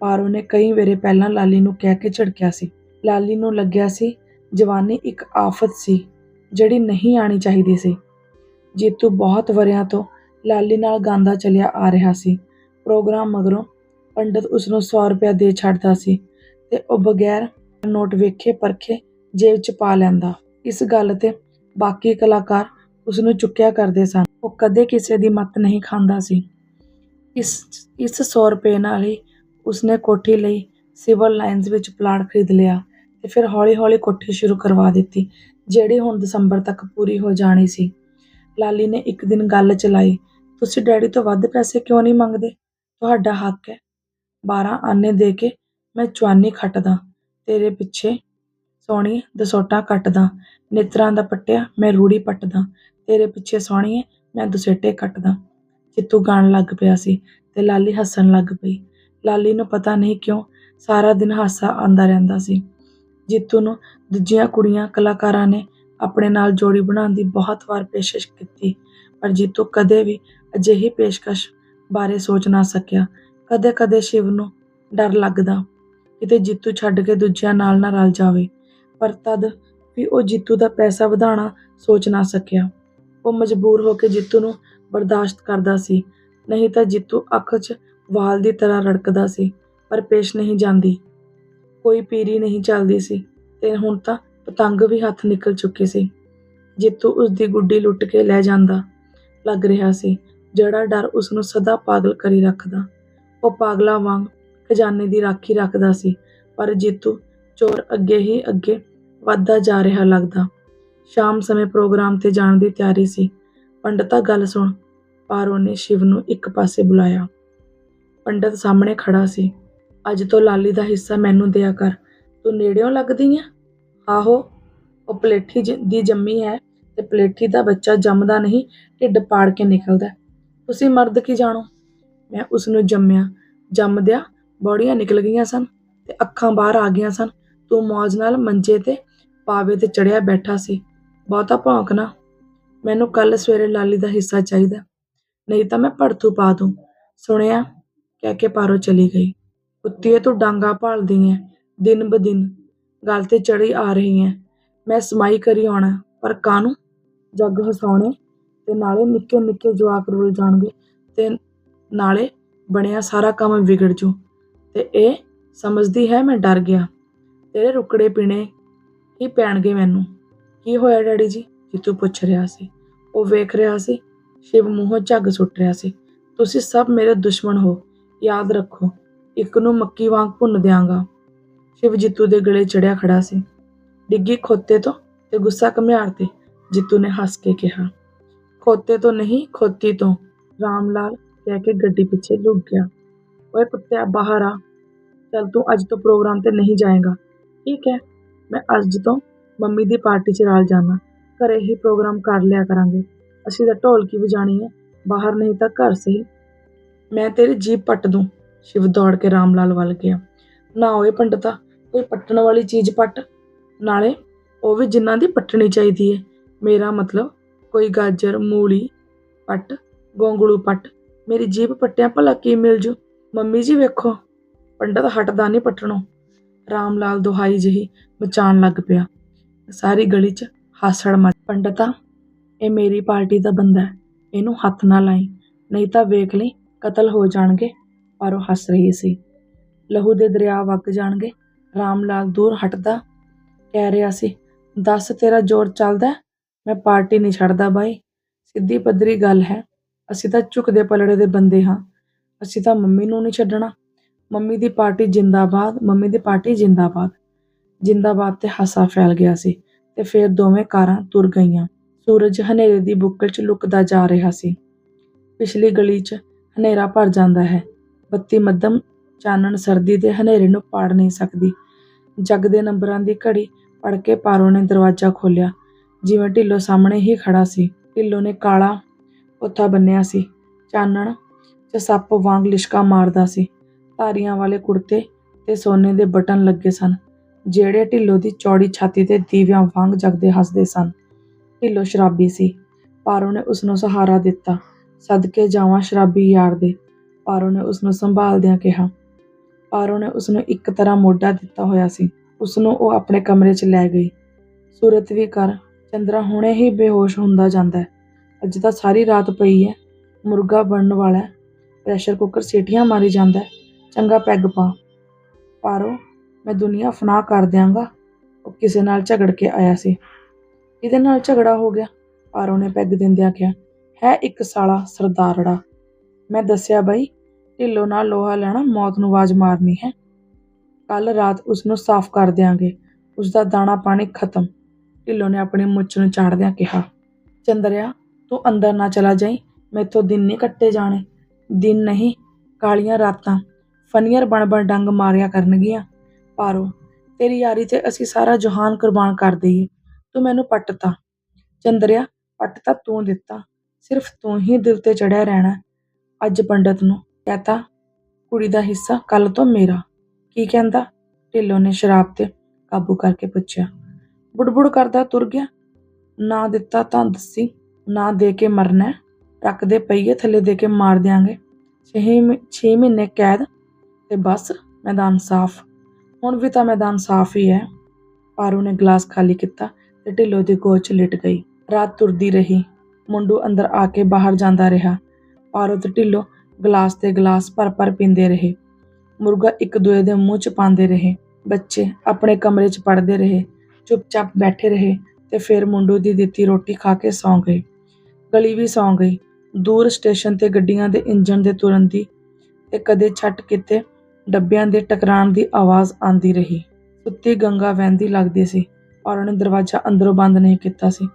ਪਾਰੋ ਨੇ ਕਈ ਵੇਰੇ ਪਹਿਲਾਂ ਲਾਲੀ ਨੂੰ ਕਹਿ ਕੇ ਝਿੜਕਿਆ ਸੀ। ਲਾਲੀ ਨੂੰ ਲੱਗਿਆ ਸੀ, ਜਵਾਨੀ ਇੱਕ ਆਫਤ ਸੀ, ਜਿਹੜੀ ਨਹੀਂ ਆਣੀ ਚਾਹੀਦੀ ਸੀ। ਜੀਤੂ ਬਹੁਤ ਵਰਿਆਂ ਤੋਂ ਲਾਲੀ ਨਾਲ ਗਾਂਦਾ ਚੱਲਿਆ ਆ ਰਿਹਾ ਸੀ। ਪ੍ਰੋਗਰਾਮ ਮਗਰੋਂ ਪੰਡਤ ਉਸ ਨੂੰ 100 ਰੁਪਇਆ ਦੇ ਛੱਡਦਾ ਸੀ ਤੇ ਉਹ ਬਗੈਰ ਨੋਟ ਵੇਖੇ ਪਰਖੇ ਜੇਬ 'ਚ ਪਾ ਲੈਂਦਾ। ਇਸ ਗੱਲ ਤੇ ਬਾਕੀ ਕਲਾਕਾਰ ਉਸ ਨੂੰ ਚੁੱਕਿਆ ਕਰਦੇ ਸਨ। ਉਹ ਕਦੇ ਕਿਸੇ ਦੀ ਮੱਤ ਨਹੀਂ ਖਾਂਦਾ ਸੀ। ਇਸ ਇਸ 100 ਰੁਪਏ ਨਾਲ ਹੀ ਉਸਨੇ ਕੋਠੀ ਲਈ ਸਿਵਲ ਲਾਈਨਸ ਵਿੱਚ ਪਲਾਟ ਖਰੀਦ ਲਿਆ ਤੇ ਫਿਰ ਹੌਲੀ-ਹੌਲੀ ਕੋਠੀ ਸ਼ੁਰੂ ਕਰਵਾ ਦਿੱਤੀ, ਜਿਹੜੀ ਹੁਣ ਦਸੰਬਰ ਤੱਕ ਪੂਰੀ ਹੋ ਜਾਣੀ ਸੀ। ਲਾਲੀ ਨੇ ਇੱਕ ਦਿਨ ਗੱਲ ਚਲਾਈ, ਤੁਸੀਂ ਡੈਡੀ ਤੋਂ ਵੱਧ ਪੈਸੇ ਕਿਉਂ ਨਹੀਂ ਮੰਗਦੇ? ਤੁਹਾਡਾ ਹੱਕ ਹੈ। 12 ਆਨੇ ਦੇ ਕੇ ਮੈਂ ਚੁਆਨੀ ਖੱਟਦਾ, ਤੇਰੇ ਪਿੱਛੇ ਸੋਹਣੀ ਦਸੋਟਾ ਕੱਟਦਾ, ਨੇਤਰਾਂ ਦਾ ਪੱਟਿਆ ਮੈਂ ਰੂੜੀ ਪੱਟਦਾ, ਤੇਰੇ ਪਿੱਛੇ ਸੋਹਣੀਏ ਮੈਂ ਦੁਸੇਟੇ ਕੱਟਦਾ। ਜਿੱਤੂ ਗਾਣ ਲੱਗ ਪਿਆ ਸੀ ਤੇ ਲਾਲੀ ਹੱਸਣ ਲੱਗ ਪਈ। ਲਾਲੀ ਨੂੰ ਪਤਾ ਨਹੀਂ ਕਿਉਂ ਸਾਰਾ ਦਿਨ ਹਾਸਾ ਆਂਦਾ ਰਹਿੰਦਾ ਸੀ। ਜੀਤੂ ਨੂੰ ਦੂਜੀਆਂ ਕੁੜੀਆਂ ਕਲਾਕਾਰਾਂ ਨੇ ਆਪਣੇ ਨਾਲ ਜੋੜੀ ਬਣਾਉਣ ਦੀ ਬਹੁਤ ਵਾਰ ਪੇਸ਼ਕਸ਼ ਕੀਤੀ, ਪਰ ਜੀਤੂ ਕਦੇ ਵੀ ਅਜਿਹੀ ਪੇਸ਼ਕਸ਼ ਬਾਰੇ ਸੋਚ ਨਾ ਸਕਿਆ। ਕਦੇ-ਕਦੇ ਸ਼ਿਵ ਨੂੰ ਡਰ ਲੱਗਦਾ ਕਿਤੇ ਜੀਤੂ ਛੱਡ ਕੇ ਦੂਜਿਆਂ ਨਾਲ ਨਾ ਰਲ ਜਾਵੇ, ਪਰ ਤਦ ਵੀ ਉਹ ਜੀਤੂ ਦਾ ਪੈਸਾ ਵਧਾਉਣਾ ਸੋਚ ਨਾ ਸਕਿਆ। ਉਹ ਮਜਬੂਰ ਹੋ ਕੇ ਜੀਤੂ ਨੂੰ ਬਰਦਾਸ਼ਤ ਕਰਦਾ ਸੀ, ਨਹੀਂ ਤਾਂ ਜੀਤੂ ਅੱਖ 'ਚ ਵਾਲ ਦੀ ਤਰ੍ਹਾਂ ਰੜਕਦਾ ਸੀ, ਪਰ ਪੇਸ਼ ਨਹੀਂ ਜਾਂਦੀ। ਕੋਈ ਪੀਰੀ ਨਹੀਂ ਚੱਲਦੀ ਸੀ ਤੇ ਹੁਣ ਤਾਂ ਪਤੰਗ ਵੀ ਹੱਥ ਨਿਕਲ ਚੁੱਕੀ ਸੀ। ਜੀਤੂ ਉਸ ਦੀ ਗੁੱਡੀ ਲੁੱਟ ਕੇ ਲੈ ਜਾਂਦਾ ਲੱਗ ਰਿਹਾ ਸੀ, ਜਿਹੜਾ ਡਰ ਉਸ ਨੂੰ ਸਦਾ ਪਾਗਲ ਕਰੀ ਰੱਖਦਾ। ਉਹ ਪਾਗਲਾਂ ਵਾਂਗ ਖਜ਼ਾਨੇ ਦੀ ਰਾਖੀ ਰੱਖਦਾ ਸੀ, ਪਰ ਜੀਤੂ ਚੋਰ ਅੱਗੇ ਹੀ ਅੱਗੇ ਵੱਧਦਾ ਜਾ ਰਿਹਾ ਲੱਗਦਾ। ਸ਼ਾਮ ਸਮੇਂ ਪ੍ਰੋਗਰਾਮ ਤੇ ਜਾਣ ਦੀ ਤਿਆਰੀ ਸੀ। ਪੰਡਤਾ ਗੱਲ ਸੁਣ, ਪਾਰੋ ਨੇ ਸ਼ਿਵ ਨੂੰ ਇੱਕ ਪਾਸੇ ਬੁਲਾਇਆ। ਪੰਡਤ ਸਾਹਮਣੇ ਖੜਾ ਸੀ। ਅੱਜ ਤੋਂ ਲਾਲੀ ਦਾ ਹਿੱਸਾ ਮੈਨੂੰ ਦਿਆ ਕਰ, ਤੂੰ ਨੇੜਿਓਂ ਲੱਗਦੀ ਆ? ਆਹੋ, ਉਹ ਪਲੇਠੀ ਜ- ਦੀ ਜੰਮੀ ਹੈ ਤੇ ਪਲੇਠੀ ਦਾ ਬੱਚਾ ਜੰਮਦਾ ਨਹੀਂ, ਢਿੱਡ ਪਾੜ ਕੇ ਨਿਕਲਦਾ। ਤੁਸੀਂ ਮਰਦ ਕੀ ਜਾਣੋ? ਮੈਂ ਉਸ ਨੂੰ ਜੰਮਿਆ, ਜੰਮਦਿਆਂ ਬੋੜੀਆਂ ਨਿਕਲ ਗਈਆਂ ਸਨ ਤੇ ਅੱਖਾਂ ਬਾਹਰ ਆ ਗਈਆਂ ਸਨ। ਤੂੰ ਮੌਜ ਨਾਲ ਮੰਜੇ ਤੇ ਪਾਵੇ ਤੇ ਚੜਿਆ ਬੈਠਾ ਸੀ। ਬਹੁਤਾ ਭੌਂਕਣਾ ਮੈਨੂੰ ਕੱਲ ਸਵੇਰੇ ਲਾਲੀ ਦਾ ਹਿੱਸਾ ਚਾਹੀਦਾ। ਨਹੀਂ ਤਾਂ ਮੈਂ ਭੜਥੂ ਪਾ ਦੂੰ। ਸੁਣਿਆ? ਕਹਿ ਕੇ ਪਾਰੋ ਚਲੀ ਗਈ। ਕੁੱਤੀਏ ਤੂੰ ਡਾਂਗਾ ਭਾਲਦੀ ਐ। ਦਿਨ ਬ ਦਿਨ ਗੱਲ ਤੇ ਚੜੀ ਆ ਰਹੀ ਐ। ਮੈਂ ਸਮਾਈ ਕਰੀ ਆਉਣਾ। ਪਰ ਕਾਹਨੂੰ? ਜੱਗ ਹਸਾਉਣੇ ਤੇ ਨਾਲੇ ਨਿੱਕੇ ਨਿੱਕੇ ਜਵਾਕ ਰੁਲ ਜਾਣਗੇ ਤੇ ਨਾਲੇ ਬਣਿਆ ਸਾਰਾ ਕੰਮ ਵਿਗੜ ਜੂ। ਤੇ ਇਹ ਸਮਝਦੀ ਹੈ ਮੈਂ ਡਰ ਗਿਆ। ਤੇਰੇ ਰੁਕੜੇ ਪੀਣੇ ਹੀ ਪੈਣਗੇ ਮੈਨੂੰ। ਕੀ ਹੋਇਆ ਡੈਡੀ ਜੀ? ਜਿੱਤੂ ਪੁੱਛ ਰਿਹਾ ਸੀ। ਉਹ ਵੇਖ ਰਿਹਾ ਸੀ, ਸ਼ਿਵ ਮੂੰਹੋਂ ਝੱਗ ਸੁੱਟ ਰਿਹਾ ਸੀ। ਤੁਸੀਂ ਸਭ ਮੇਰੇ ਦੁਸ਼ਮਣ ਹੋ, ਯਾਦ ਰੱਖੋ, ਇੱਕ ਨੂੰ ਮੱਕੀ ਵਾਂਗ ਭੁੰਨ ਦਿਆਂਗਾ। ਸ਼ਿਵ ਜਿੱਤੂ ਦੇ ਗਲੇ ਚੜਿਆ ਖੜਾ ਸੀ। ਡਿੱਗੀ ਖੋਤੇ ਤੋਂ ਤੇ ਗੁੱਸਾ ਘਮਿਆਰ ਤੇ ਜਿੱਤੂ ਨੇ ਹੱਸ ਕੇ ਕਿਹਾ। ਖੋਤੇ ਤੋਂ ਨਹੀਂ, ਖੋਤੀ ਤੋਂ। ਰਾਮ ਲਾਲ ਕਹਿ ਕੇ ਗੱਡੀ ਪਿੱਛੇ ਲੁਕ ਗਿਆ। ਓਏ ਕੁੱਤਿਆ, ਬਾਹਰ ਆ। ਚੱਲ ਤੂੰ ਅੱਜ ਤੋਂ ਪ੍ਰੋਗਰਾਮ ਤੇ ਨਹੀਂ ਜਾਏਗਾ। ਠੀਕ ਹੈ, ਮੈਂ ਅੱਜ ਤੋਂ ਮੰਮੀ ਦੀ ਪਾਰਟੀ 'ਚ ਰਲ ਜਾਣਾ। ਘਰੇ ਹੀ ਪ੍ਰੋਗਰਾਮ ਕਰ ਲਿਆ ਕਰਾਂਗੇ। ਅਸੀਂ ਤਾਂ ਢੋਲਕੀ ਵਜਾਣੀ ਹੈ। ਬਾਹਰ ਨਹੀਂ ਤਾਂ ਘਰ ਸਹੀ। ਮੈਂ ਤੇਰੀ ਜੀਬ ਪੱਟ ਦੂੰ। ਸ਼ਿਵ ਦੌੜ ਕੇ ਰਾਮ ਲਾਲ ਵੱਲ ਗਿਆ। ਨਾ ਓਏ ਪੰਡਤਾ, ਕੋਈ ਪੱਟਣ ਵਾਲੀ ਚੀਜ਼ ਪੱਟ। ਨਾਲੇ ਉਹ ਵੀ ਜਿਨ੍ਹਾਂ ਦੀ ਪੱਟਣੀ ਚਾਹੀਦੀ ਹੈ ਮੇਰਾ ਮਤਲਬ ਕੋਈ ਗਾਜਰ, ਮੂਲੀ ਪੱਟ, ਗੋਂਗਲੂ ਪੱਟ। ਮੇਰੀ ਜੀਬ ਪੱਟਿਆ, ਭਲਾ ਕੀ ਮਿਲ ਜੂ? ਮੰਮੀ ਜੀ ਵੇਖੋ, ਪੰਡਤ ਹਟਦਾ ਨਹੀਂ ਪੱਟਣੋਂ। ਰਾਮ ਲਾਲ ਦੁਹਾਈ ਜਿਹੀ ਮਚਾਣ ਲੱਗ ਪਿਆ। ਸਾਰੀ ਗਲੀ 'ਚ ਹਾਸੜ ਮਚ ਪੰਡਤਾ, ਇਹ ਮੇਰੀ ਪਾਰਟੀ ਦਾ ਬੰਦਾ ਹੈ। ਇਹਨੂੰ ਹੱਥ ਨਾ ਲਾਈ। ਨਹੀਂ ਤਾਂ ਵੇਖ ਲਈ, ਕਤਲ ਹੋ ਜਾਣਗੇ, ਪਰ ਉਹ ਹੱਸ ਰਹੀ ਸੀ। ਲਹੂ ਦੇ ਦਰਿਆ ਵਗ ਜਾਣਗੇ। ਰਾਮ ਲਾਲ ਦੂਰ ਹਟਦਾ ਕਹਿ ਰਿਹਾ ਸੀ, ਦੱਸ ਤੇਰਾ ਜ਼ੋਰ ਚੱਲਦਾ ਮੈਂ ਪਾਰਟੀ ਨਹੀਂ ਛੱਡਦਾ ਬਾਈ। ਸਿੱਧੀ ਪੱਧਰੀ ਗੱਲ ਹੈ। ਅਸੀਂ ਤਾਂ ਝੁਕਦੇ ਪਲੜੇ ਦੇ ਬੰਦੇ ਹਾਂ। ਅਸੀਂ ਤਾਂ ਮੰਮੀ ਨੂੰ ਨਹੀਂ ਛੱਡਣਾ। ਮੰਮੀ ਦੀ ਪਾਰਟੀ ਜਿੰਦਾਬਾਦ, ਮੰਮੀ ਦੀ ਪਾਰਟੀ ਜਿੰਦਾਬਾਦ। ਜਿੰਦਾਬਾਦ ਤੇ ਹਾਸਾ ਫੈਲ ਗਿਆ ਸੀ ਤੇ ਫਿਰ ਦੋਵੇਂ ਕਾਰਾਂ ਤੁਰ ਗਈਆਂ। ਸੂਰਜ ਹਨੇਰੇ ਦੀ ਬੁੱਕਲ 'ਚ ਲੁਕਦਾ ਜਾ ਰਿਹਾ ਸੀ। ਪਿਛਲੀ ਗਲੀ 'ਚ ਹਨੇਰਾ ਭਰ ਜਾਂਦਾ ਹੈ। ਬੱਤੀ ਮੱਧਮ ਚਾਨਣ ਸਰਦੀ ਦੇ ਹਨੇਰੇ ਨੂੰ ਪਾੜ ਨਹੀਂ ਸਕਦੀ। ਜੱਗ ਦੇ ਨੰਬਰਾਂ ਦੀ ਘੜੀ ਪੜ ਕੇ ਪਾਰੋ ਨੇ ਦਰਵਾਜ਼ਾ ਖੋਲ੍ਹਿਆ। ਜਿਵੇਂ ਢਿੱਲੋਂ ਸਾਹਮਣੇ ਹੀ ਖੜਾ ਸੀ। ਢਿੱਲੋਂ ਨੇ ਕਾਲਾ ਉੱਥਾ ਬੰਨਿਆ ਸੀ। ਚਾਨਣ 'ਚ ਸੱਪ ਵਾਂਗ ਲਿਸ਼ਕਾ ਮਾਰਦਾ ਸੀ। ਧਾਰੀਆਂ ਵਾਲੇ ਕੁੜਤੇ ਤੇ ਸੋਨੇ ਦੇ ਬਟਨ ਲੱਗੇ ਸਨ, ਜਿਹੜੇ ਢਿੱਲੋਂ ਦੀ ਚੌੜੀ ਛਾਤੀ ਤੇ ਦੀਵਿਆਂ ਵਾਂਗ ਜਗਦੇ ਹੱਸਦੇ ਸਨ। ਢਿੱਲੋਂ ਸ਼ਰਾਬੀ ਸੀ। ਪਾਰੋ ਨੇ ਉਸ ਨੂੰ ਸਹਾਰਾ ਦਿੱਤਾ। ਸਦਕੇ ਜਾਵਾਂ ਸ਼ਰਾਬੀ ਯਾਰ ਦੇ, ਪਾਰੋ ਨੇ ਉਸ ਨੂੰ ਸੰਭਾਲਦਿਆਂ ਕਿਹਾ। ਪਾਰੋ ਨੇ ਉਸ ਨੂੰ ਇੱਕ ਤਰ੍ਹਾਂ ਮੋਢਾ ਦਿੱਤਾ ਹੋਇਆ ਸੀ। ਉਸ ਨੂੰ ਉਹ ਆਪਣੇ ਕਮਰੇ 'ਚ ਲੈ ਗਈ। ਸੂਰਤ ਵੀ ਕਰ, ਚੰਦਰਾ ਹੁਣੇ ਹੀ ਬੇਹੋਸ਼ ਹੁੰਦਾ ਜਾਂਦਾ ਹੈ। ਅੱਜ ਤਾਂ ਸਾਰੀ ਰਾਤ ਪਈ ਹੈ ਮੁਰਗਾ ਬਣਨ ਵਾਲਾ ਹੈ ਪ੍ਰੈਸ਼ਰ ਕੁੱਕਰ ਸੀਟੀਆਂ ਮਾਰੀ ਜਾਂਦਾ ਹੈ ਚੰਗਾ ਪੈਗ ਪਾ। ਪਾਰੋ, ਮੈਂ ਦੁਨੀਆ ਫਨਾ ਕਰ ਦਿਆਂਗਾ। ਉਹ ਕਿਸੇ ਨਾਲ ਝਗੜ ਕੇ ਆਇਆ ਸੀ। ਇਹਦੇ ਨਾਲ ਝਗੜਾ ਹੋ ਗਿਆ? ਪਾਰੋ ਨੇ ਪੈਗ ਦਿੰਦਿਆਂ ਕਿਹਾ, ਹੈ ਇੱਕ ਸਾਲਾ ਸਰਦਾਰੜਾ। ਮੈਂ ਦੱਸਿਆ, ਬਈ, ਢਿੱਲੋ ਨਾਲ ਲੋਹਾ ਲੈਣਾ ਮੌਤ ਨੂੰ ਆਵਾਜ਼ ਮਾਰਨੀ ਹੈ। ਕੱਲ ਰਾਤ ਉਸ ਨੂੰ ਸਾਫ਼ ਕਰ ਦਿਆਂਗੇ। ਉਸ ਦਾ ਦਾਣਾ ਪਾਣੀ ਖਤਮ। ਢਿੱਲੋਂ ਨੇ ਆਪਣੀ ਮੁੱਛ ਨੂੰ ਚਾੜਦਿਆਂ ਕਿਹਾ, ਚੰਦਰਿਆ ਤੂੰ ਅੰਦਰ ਨਾ ਚਲਾ ਜਾਈ, ਮੈਥੋਂ ਦਿਨ ਨਹੀਂ ਕੱਟੇ ਜਾਣੇ, ਦਿਨ ਨਹੀਂ, ਕਾਲੀਆਂ ਰਾਤਾਂ ਫਨੀਅਰ ਬਣ ਬਣ ਡੰਗ ਮਾਰਿਆ ਕਰਨਗੀਆਂ। ਪਾਰੋ, ਤੇਰੀ ਯਾਰੀ ਤੇ ਅਸੀਂ ਸਾਰਾ ਜਹਾਨ ਕੁਰਬਾਨ ਕਰ ਦਈਏ, ਤੂੰ ਮੈਨੂੰ ਪੱਟਤਾ। ਚੰਦਰਿਆ ਪੱਟ ਤਾਂ ਤੂੰ ਦਿੱਤਾ, ਸਿਰਫ ਤੂੰ ਹੀ ਦਿਲ ਤੇ ਚੜਿਆ ਰਹਿਣਾ, ਅੱਜ ਪੰਡਤ ਨੂੰ ਕਹਤਾ, ਕੁੜੀ ਦਾ ਹਿੱਸਾ ਕੱਲ ਤੋਂ ਮੇਰਾ। ਕੀ ਕਹਿੰਦਾ? ਢਿੱਲੋਂ ਨੇ ਸ਼ਰਾਬ ਤੇ ਕਾਬੂ ਕਰਕੇ ਪੁੱਛਿਆ। ਬੁੜਬੁੜ ਕਰਦਾ ਤੁਰ ਗਿਆ, ਨਾ ਦਿੱਤਾ ਤਾਂ ਦੱਸੀ। ਨਾ ਦੇ ਕੇ ਮਰਨਾ ਹੈ। ਪਈਏ, ਥੱਲੇ ਦੇ ਕੇ ਮਾਰ ਦਿਆਂਗੇ। 6 ਮਹੀਨੇ ਕੈਦ ਤੇ ਬਸ ਮੈਦਾਨ ਸਾਫ਼। ਹੁਣ ਵੀ ਤਾਂ ਮੈਦਾਨ ਸਾਫ਼ ਹੀ ਹੈ। ਪਾਰੂ ਨੇ ਗਲਾਸ ਖਾਲੀ ਕੀਤਾ ਤੇ ਢਿੱਲੋਂ ਦੀ ਗੋਦ 'ਚ ਲਿਟ ਗਈ। ਰਾਤ ਤੁਰਦੀ ਰਹੀ। ਮੁੰਡੂ ਅੰਦਰ ਆ ਕੇ ਬਾਹਰ ਜਾਂਦਾ ਰਿਹਾ। ਪਾਰੂ ਤੇ ਢਿੱਲੋਂ ਗਲਾਸ ਤੇ ਗਲਾਸ ਭਰ ਭਰ ਪੀਂਦੇ ਰਹੇ। ਮੁਰਗਾ ਇੱਕ ਦੂਏ ਦੇ ਮੂੰਹ 'ਚ ਪਾਉਂਦੇ ਰਹੇ। ਬੱਚੇ ਆਪਣੇ ਕਮਰੇ 'ਚ ਪੜਦੇ ਰਹੇ। ਚੁੱਪਚਾਪ ਬੈਠੇ ਰਹੇ ਤੇ ਫਿਰ ਮੁੰਡੂ ਦੀ ਦਿੱਤੀ ਰੋਟੀ ਖਾ ਕੇ ਸੌਂ ਗਏ। ਗਲੀ ਵੀ ਸੌਂ ਗਈ। ਦੂਰ ਸਟੇਸ਼ਨ ਤੇ ਗੱਡੀਆਂ ਦੇ ਇੰਜਣ ਦੇ ਤੁਰਨ ਦੀ ਤੇ ਕਦੇ ਛੱਟ ਕਿਤੇ ਡੱਬਿਆਂ ਦੇ ਟਕਰਾਣ ਦੀ ਆਵਾਜ਼ ਆਂਦੀ ਰਹੀ। ਸੁੱਤੀ ਗੰਗਾ ਵਹਿੰਦੀ ਲੱਗਦੀ ਸੀ ਔਰ ਉਹਨੇ ਦਰਵਾਜ਼ਾ ਅੰਦਰੋਂ ਬੰਦ ਨਹੀਂ ਕੀਤਾ ਸੀ।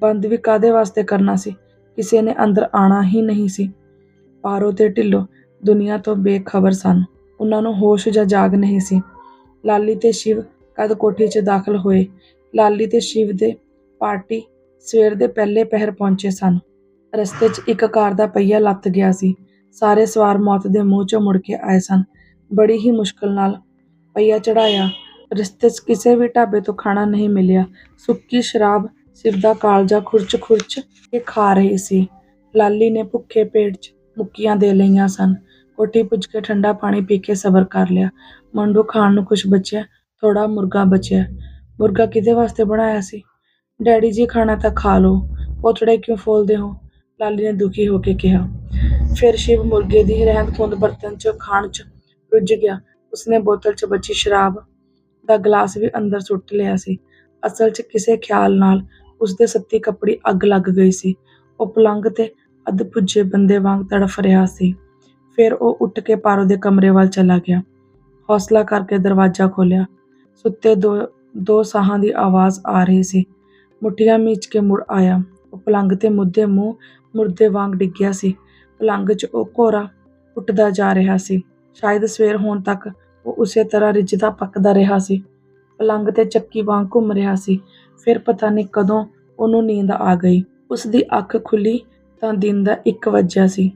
ਬੰਦ ਵੀ ਕਾਦੇ ਵਾਸਤੇ ਕਰਨਾ ਸੀ? ਕਿਸੇ ਨੇ ਅੰਦਰ ਆਣਾ ਹੀ ਨਹੀਂ ਸੀ। ਪਾਰੋ ਤੇ ਢਿੱਲੋ, ਦੁਨੀਆ ਤੋਂ ਬੇਖਬਰ ਸਨ। ਉਹਨਾਂ ਨੂੰ ਹੋਸ਼ ਜਾਂ ਜਾਗ ਨਹੀਂ ਸੀ। ਲਾਲੀ ਤੇ ਸ਼ਿਵ ਕਦ ਕੋਠੀ 'ਚ ਦਾਖਲ ਹੋਏ? ਲਾਲੀ ਤੇ ਸ਼ਿਵ ਦੇ ਪਾਰਟੀ ਸਵੇਰ ਦੇ ਪਹਿਲੇ ਪਹਿਰ ਪਹੁੰਚੇ ਸਨ। ਰਸਤੇ 'ਚ ਇੱਕ ਕਾਰ ਦਾ ਪਹੀਆ ਲੱਤ ਗਿਆ ਸੀ। ਸਾਰੇ ਸਵਾਰ ਮੌਤ ਦੇ ਮੂੰਹ 'ਚੋਂ ਮੁੜ ਕੇ ਆਏ ਸਨ। ਬੜੀ ਹੀ ਮੁਸ਼ਕਲ ਨਾਲ ਪਹੀਆ ਚੜਾਇਆ ਰਸਤੇ 'ਚ ਕਿਸੇ ਵੀ ਢਾਬੇ ਤੋਂ ਖਾਣਾ ਨਹੀਂ ਮਿਲਿਆ। ਸੁੱਕੀ ਸ਼ਰਾਬ, ਸਿਰ ਦਾ ਕਾਲਜਾ ਖੁਰਚ ਖੁਰਚ ਕੇ ਖਾ ਰਹੀ ਸੀ। ਲਾਲੀ ਨੇ ਭੁੱਖੇ ਪੇਟ 'ਚ ਮੁੱਕੀਆਂ ਦੇ ਲਈਆਂ ਸਨ। ਕੋਠੀ ਪੁੱਜ ਕੇ ਠੰਡਾ ਪਾਣੀ ਪੀ ਕੇ ਸਬਰ ਕਰ ਲਿਆ। ਮੰਡੂ ਖਾਣ ਨੂੰ ਕੁਝ ਬਚਿਆ ਥੋੜਾ ਮੁਰਗਾ ਬਚਿਆ। ਮੁਰਗਾ ਕਿਹਦੇ ਵਾਸਤੇ ਬਣਾਇਆ ਸੀ? ਡੈਡੀ ਜੀ ਖਾਣਾ ਤਾਂ ਖਾ ਲਓ। ਪੋਤੜੇ ਕਿਉਂ ਫੋਲਦੇ ਹੋ? ਲਾਲੀ ਨੇ ਦੁਖੀ ਹੋ ਕੇ ਕਿਹਾ। ਫਿਰ ਸ਼ਿਵ ਮੁਰਗੇ ਦੀ ਰਹਿੰਦ ਖੁੰਦ ਬਰਤਨ 'ਚ, ਖਾਣ 'ਚ ਰੁੱਝ ਗਿਆ। ਉਸਨੇ ਬੋਤਲ 'ਚ ਬਚੀ ਸ਼ਰਾਬ ਦਾ ਗਲਾਸ ਵੀ ਅੰਦਰ ਸੁੱਟ ਲਿਆ ਸੀ। ਅਸਲ 'ਚ ਕਿਸੇ ਖਿਆਲ ਨਾਲ ਉਸਦੇ ਸੱਤੀ ਕੱਪੜੀ ਅੱਗ ਲੱਗ ਗਈ ਸੀ। ਉਹ ਪਲੰਗ ਤੇ ਅੱਧ ਪੁੱਜੇ ਬੰਦੇ ਵਾਂਗ ਤੜਫ ਰਿਹਾ ਸੀ। ਫਿਰ ਉਹ ਉੱਠ ਕੇ ਪਾਰੋ ਦੇ ਕਮਰੇ ਵੱਲ ਚਲਾ ਗਿਆ। ਹੌਸਲਾ ਕਰਕੇ ਦਰਵਾਜ਼ਾ ਖੋਲ੍ਹਿਆ। ਸੁੱਤੇ ਦੋ ਦੋ ਸਾਹਾਂ ਦੀ ਆਵਾਜ਼ ਆ ਰਹੀ ਸੀ। ਮੁੱਠੀਆਂ ਮੀਚ ਕੇ ਮੁੜ ਆਇਆ। ਉਹ ਪਲੰਗ ਤੇ ਮੁੱਦੇ ਮੂੰਹ ਮੁਰਦੇ ਵਾਂਗ ਡਿੱਗਿਆ ਸੀ। ਪਲੰਗ 'ਚ ਉਹ ਘੋਰਾ ਉੱਠਦਾ ਜਾ ਰਿਹਾ ਸੀ। ਸ਼ਾਇਦ ਸਵੇਰ ਹੋਣ ਤੱਕ ਉਹ ਉਸੇ ਤਰ੍ਹਾਂ ਰਿੱਝਦਾ ਪੱਕਦਾ ਰਿਹਾ ਸੀ। ਪਲੰਗ ਤੇ ਚੱਕੀ ਵਾਂਗ ਘੁੰਮ ਰਿਹਾ ਸੀ। ਫਿਰ ਪਤਾ ਨਹੀਂ ਕਦੋਂ ਉਹਨੂੰ ਨੀਂਦ ਆ ਗਈ। ਉਸ ਦੀ ਅੱਖ ਖੁੱਲੀ ਤਾਂ ਦਿਨ ਦਾ 1 ਵਜਿਆ ਸੀ।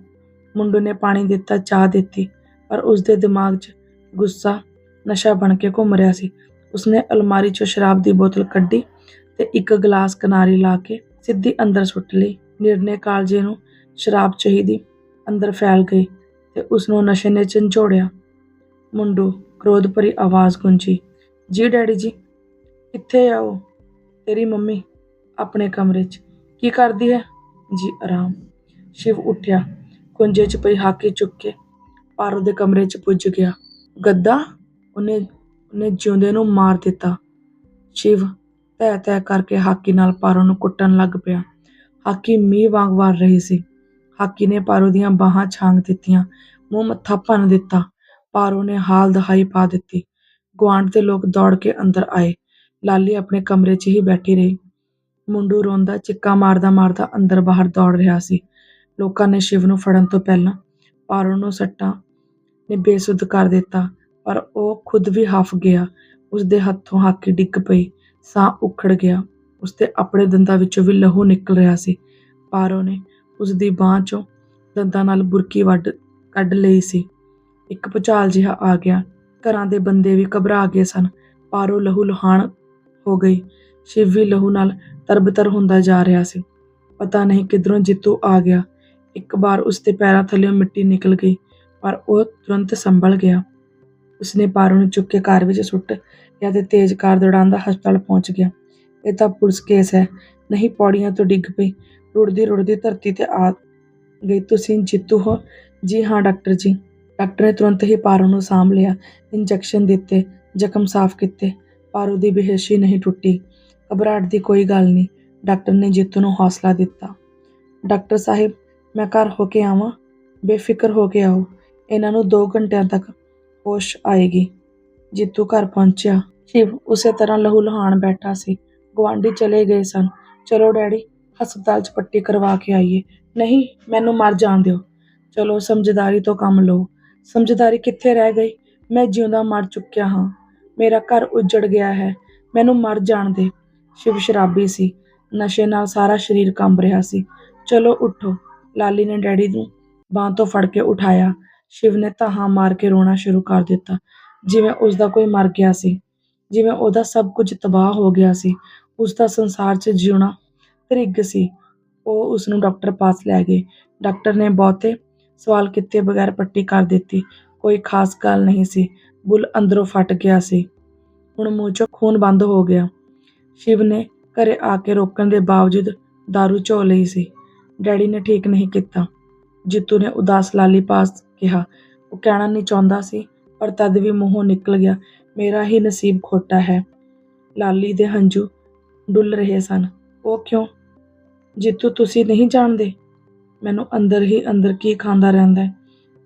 ਮੁੰਡੂ ਨੇ ਪਾਣੀ ਦਿੱਤਾ, ਚਾਹ ਦਿੱਤੀ, ਪਰ ਉਸ ਦੇ ਦਿਮਾਗ 'ਚ ਗੁੱਸਾ, ਨਸ਼ਾ ਬਣ ਕੇ ਘੁੰਮ ਰਿਹਾ ਸੀ। ਉਸਨੇ ਅਲਮਾਰੀ 'ਚੋਂ ਸ਼ਰਾਬ ਦੀ ਬੋਤਲ ਕੱਢੀ। ਤੇ ਇੱਕ ਗਲਾਸ ਕਿਨਾਰੀ ਲਾ ਕੇ ਸਿੱਧੀ ਅੰਦਰ ਸੁੱਟ ਲਈ। ਨਿਰਣੇ ਕਾਲਜੇ ਨੂੰ ਸ਼ਰਾਬ ਚਾਹੀਦੀ ਅੰਦਰ ਫੈਲ ਗਈ ਤੇ ਉਸ ਨੂੰ ਨਸ਼ੇ ਨੇ ਝੰਝੋੜਿਆ ਮੁੰਡੂ ਕ੍ਰੋਧ ਭਰੀ ਆਵਾਜ਼ ਗੁੰਜੀ, ਜੀ ਡੈਡੀ ਜੀ, ਕਿੱਥੇ ਆ ਉਹ? ਤੇਰੀ ਮੰਮੀ ਆਪਣੇ ਕਮਰੇ 'ਚ ਕੀ ਕਰਦੀ ਹੈ? ਜੀ ਆਰਾਮ। ਸ਼ਿਵ ਉੱਠਿਆ, ਕੁੰਜੇ 'ਚ ਪਈ ਹਾਕੀ ਚੁੱਕ ਕੇ ਪਾਰੋ ਦੇ ਕਮਰੇ 'ਚ ਪੁੱਜ ਗਿਆ। ਗੱਦਾ? ਉਹਨੇ ਉਹਨੇ ਜਿਉਂਦੇ ਨੂੰ ਮਾਰ ਦਿੱਤਾ। ਸ਼ਿਵ ਤੈ ਤੈ ਕਰਕੇ ਹਾਕੀ ਨਾਲ ਪਾਰੋ ਨੂੰ ਕੁੱਟਣ ਲੱਗ ਪਿਆ। ਹਾਕੀ ਮੀਂਹ ਵਾਂਗ ਵਾਰ ਰਹੀ ਸੀ। ਹਾਕੀ ਨੇ ਪਾਰੋ ਦੀਆਂ ਬਾਹਾਂ ਛਾਂਗ ਦਿੱਤੀਆਂ, ਮੂੰਹ ਮੱਥਾ ਭੰਨ ਦਿੱਤਾ। ਪਾਰੋ ਨੇ ਹਾਲ ਦਹਾਈ ਪਾ ਦਿੱਤੀ। ਗੁਆਂਢ ਦੇ ਲੋਕ ਦੌੜ ਕੇ ਅੰਦਰ ਆਏ। ਲਾਲੀ ਆਪਣੇ ਕਮਰੇ 'ਚ ਹੀ ਬੈਠੀ ਰਹੀ। ਮੁੰਡੂ ਰੋਂਦਾ, ਚਿੱਕਾ ਮਾਰਦਾ ਮਾਰਦਾ ਅੰਦਰ ਬਾਹਰ ਦੌੜ ਰਿਹਾ ਸੀ। ਲੋਕਾਂ ਨੇ ਸ਼ਿਵ ਨੂੰ ਫੜਨ ਤੋਂ ਪਹਿਲਾਂ ਪਾਰੋ ਨੂੰ ਸੱਟਾਂ ਨੇ ਬੇਸੁੱਧ ਕਰ ਦਿੱਤਾ, ਪਰ ਉਹ ਖੁਦ ਵੀ ਹਫ ਗਿਆ। ਉਸਦੇ ਹੱਥੋਂ ਹਾਕੀ ਡਿੱਗ ਪਈ। ਸਾਹ ਉਖੜ ਗਿਆ। ਉਸਦੇ ਆਪਣੇ ਦੰਦਾਂ ਵਿੱਚੋਂ ਵੀ ਲਹੂ ਨਿਕਲ ਰਿਹਾ ਸੀ। ਪਾਰੋ ਨੇ ਉਸਦੀ ਬਾਹ 'ਚੋਂ ਦੰਦਾਂ ਨਾਲ ਬੁਰਕੀ ਵੱਢ ਕੱਢ ਲਈ ਸੀ। ਇੱਕ ਭੁਚਾਲ ਜਿਹਾ ਆ ਗਿਆ। ਘਰਾਂ ਦੇ ਬੰਦੇ ਵੀ ਘਬਰਾ ਗਏ ਸਨ। ਪਾਰੋ ਲਹੂ ਲੁਹਾਣ ਹੋ ਗਈ। ਸ਼ਿਵ ਵੀ ਲਹੂ ਨਾਲ ਤਰਬਤਰ ਹੁੰਦਾ ਜਾ ਰਿਹਾ ਸੀ। ਪਤਾ ਨਹੀਂ ਕਿਧਰੋਂ ਜਿੱਤੂ ਆ ਗਿਆ। ਇੱਕ ਵਾਰ ਉਸਦੇ ਪੈਰਾਂ ਥੱਲੇੋਂ ਮਿੱਟੀ ਨਿਕਲ ਗਈ, ਪਰ ਉਹ ਤੁਰੰਤ ਸੰਭਲ ਗਿਆ। ਉਸਨੇ ਪਾਰੋ ਨੂੰ ਚੁੱਕ ਕੇ ਕਾਰ ਵਿੱਚ ਸੁੱਟ ਗਿਆ ਤੇ ਤੇਜ਼ ਕਾਰ ਦੌੜਾਉਂਦਾ ਹਸਪਤਾਲ ਪਹੁੰਚ ਗਿਆ। ਇਹ ਤਾਂ ਪੁਲਿਸ ਕੇਸ ਹੈ। ਨਹੀਂ, ਪੌੜੀਆਂ ਤੋਂ ਡਿੱਗ ਪਈ। ਰੁੜਦੀ ਰੁੜਦੀ ਧਰਤੀ ਤੇ ਆ ਗਈ। ਤੁਸੀਂ ਜਿੱਤੂ ਹੋ? ਜੀ ਹਾਂ, ਡਾਕਟਰ ਜੀ। ਡਾਕਟਰ ਨੇ ਤੁਰੰਤ ਹੀ ਪਾਰੂ ਨੂੰ ਸਾਂਭ ਲਿਆ। ਇੰਜੈਕਸ਼ਨ ਦਿੱਤੇ, ਜ਼ਖਮ ਸਾਫ਼ ਕੀਤੇ। ਪਾਰੂ ਦੀ ਬੇਹੋਸ਼ੀ ਨਹੀਂ ਟੁੱਟੀ। ਘਬਰਾਹਟ ਦੀ ਕੋਈ ਗੱਲ ਨਹੀਂ। ਡਾਕਟਰ ਨੇ ਜਿੱਤੂ ਨੂੰ ਹੌਸਲਾ ਦਿੱਤਾ। ਡਾਕਟਰ ਸਾਹਿਬ, ਮੈਂ ਘਰ ਹੋ ਕੇ ਆਵਾਂ? ਬੇਫਿਕਰ ਹੋ ਕੇ ਆਓ। ਇਹਨਾਂ ਨੂੰ 2 ਘੰਟਿਆਂ ਤੱਕ ਹੋਸ਼ ਆਏਗੀ। ਜੀਤੂ ਘਰ ਪਹੁੰਚਿਆ। ਸ਼ਿਵ ਉਸੇ ਤਰ੍ਹਾਂ ਲਹੂ ਲਹਾਨ ਬੈਠਾ ਸੀ। ਗੁਆਂਢੀ ਚਲੇ ਗਏ ਸਨ। ਚਲੋ ਡੈਡੀ, ਹਸਪਤਾਲ 'ਚ ਪੱਟੀ ਕਰਵਾ ਕੇ ਆਈਏ। ਨਹੀਂ, ਮੈਨੂੰ ਮਰ ਜਾਣ ਦਿਓ। ਚਲੋ, ਸਮਝਦਾਰੀ ਤੋਂ ਕੰਮ ਲਓ। ਸਮਝਦਾਰੀ ਕਿੱਥੇ ਰਹਿ ਗਈ? ਮੈਂ ਜਿਉਂਦਾ ਮਰ ਚੁੱਕਿਆ ਹਾਂ। ਮੇਰਾ ਘਰ ਉੱਜੜ ਗਿਆ ਹੈ। ਮੈਨੂੰ ਮਰ ਜਾਣ ਦੇ। ਸ਼ਿਵ ਸ਼ਰਾਬੀ ਸੀ। ਨਸ਼ੇ ਨਾਲ ਸਾਰਾ ਸਰੀਰ ਕੰਬ ਰਿਹਾ ਸੀ। ਚਲੋ, ਉੱਠੋ। ਲਾਲੀ ਨੇ ਡੈਡੀ ਨੂੰ ਬਾਂਹ ਤੋਂ ਫੜ ਕੇ ਉਠਾਇਆ। ਸ਼ਿਵ ਨੇ ਧਾਹਾਂ ਮਾਰ ਕੇ ਰੋਣਾ ਸ਼ੁਰੂ ਕਰ ਦਿੱਤਾ। ਜਿਵੇਂ ਉਸ ਦਾ ਕੋਈ ਮਰ ਗਿਆ ਸੀ। ਜਿਵੇਂ ਉਹਦਾ ਸਭ ਕੁਝ ਤਬਾਹ ਹੋ ਗਿਆ ਸੀ ਉਸ ਦਾ ਸੰਸਾਰ 'ਚ ਜਿਉਣਾ ਤ੍ਰਿਗ ਸੀ। ਉਹ ਉਸ ਨੂੰ ਡਾਕਟਰ ਪਾਸ ਲੈ ਗਏ। ਡਾਕਟਰ ਨੇ ਬਹੁਤੇ ਸਵਾਲ ਕੀਤੇ ਬਗੈਰ ਪੱਟੀ ਕਰ ਦਿੱਤੀ। ਕੋਈ ਖਾਸ ਗੱਲ ਨਹੀਂ ਸੀ। ਬੁੱਲ ਅੰਦਰੋਂ ਫਟ ਗਿਆ ਸੀ। ਹੁਣ ਮੂੰਹ 'ਚੋਂ ਖੂਨ ਬੰਦ ਹੋ ਗਿਆ। ਸ਼ਿਵ ਨੇ ਘਰੇ ਆ ਕੇ ਰੋਕਣ ਦੇ ਬਾਵਜੂਦ दारू ਝੋ ਲਈ ਸੀ। ਡੈਡੀ ਨੇ ਠੀਕ ਨਹੀਂ ਕੀਤਾ। ਜਿੱਤੂ ਨੇ ਉਦਾਸ ਲਾਲੀ ਪਾਸ ਕਿਹਾ। ਉਹ ਕਹਿਣਾ ਨਹੀਂ ਚਾਹੁੰਦਾ ਸੀ, ਪਰ ਤਦ ਵੀ ਮੂੰਹੋਂ ਨਿਕਲ ਗਿਆ। ਮੇਰਾ ਹੀ ਨਸੀਬ ਖੋਟਾ ਹੈ। ਲਾਲੀ ਦੇ ਹੰਝੂ ਡੁੱਲ ਰਹੇ ਸਨ। ਉਹ ਕਿਉਂ? ਜਿੱਤੂ ਤੁਸੀਂ ਨਹੀਂ ਜਾਣਦੇ? ਮੈਨੂੰ ਅੰਦਰ ਹੀ ਅੰਦਰ ਕੀ ਖਾਂਦਾ ਰਹਿੰਦਾ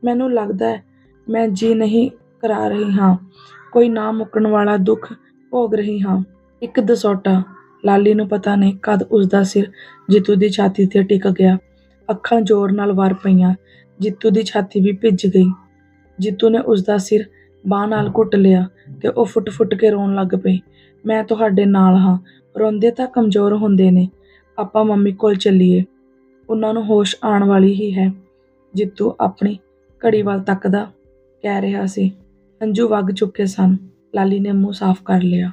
ਮੈਨੂੰ ਲੱਗਦਾ ਹੈ ਮੈਂ ਜੀ ਨਹੀਂ ਕਰਾ ਰਹੀ ਹਾਂ। ਕੋਈ ਨਾ ਮੁੱਕਣ ਵਾਲਾ ਦੁੱਖ ਭੋਗ ਰਹੀ ਹਾਂ। ਇੱਕ ਦਸੋਟਾ। ਲਾਲੀ ਨੂੰ ਪਤਾ ਨਹੀਂ ਕਦ ਉਸ ਦਾ ਸਿਰ ਜਿੱਤੂ ਦੀ ਛਾਤੀ ਤੇ ਟਿਕ ਗਿਆ। ਅੱਖਾਂ ਜ਼ੋਰ ਨਾਲ ਵਰ ਪਈਆਂ। ਜਿੱਤੂ ਦੀ ਛਾਤੀ ਵੀ ਭਿੱਜ ਗਈ। ਜਿੱਤੂ ਨੇ ਉਸ ਦਾ ਸਿਰ ਬਾਹ ਨਾਲ ਘੁੱਟ ਲਿਆ ਤੇ ਉਹ ਫੁੱਟ-ਫੁੱਟ ਕੇ ਰੋਣ ਲੱਗ ਪਈ। ਮੈਂ ਤੁਹਾਡੇ ਨਾਲ ਹਾਂ। ਰੋਂਦੇ ਤਾਂ ਕਮਜ਼ੋਰ ਹੁੰਦੇ ਨੇ। ਆਪਾਂ ਮੰਮੀ ਕੋਲ ਚੱਲੀਏ। ਉਹਨਾਂ ਨੂੰ ਹੋਸ਼ ਆਉਣ ਵਾਲੀ ਹੀ ਹੈ। ਜਿੱਤੂ ਆਪਣੀ ਘੜੀ ਵੱਲ ਤੱਕਦਾ ਕਹਿ ਰਿਹਾ ਸੀ। ਹੰਝੂ ਵਗ ਚੁੱਕੇ ਸਨ। ਲਾਲੀ ਨੇ ਮੂੰਹ ਸਾਫ਼ ਕਰ ਲਿਆ।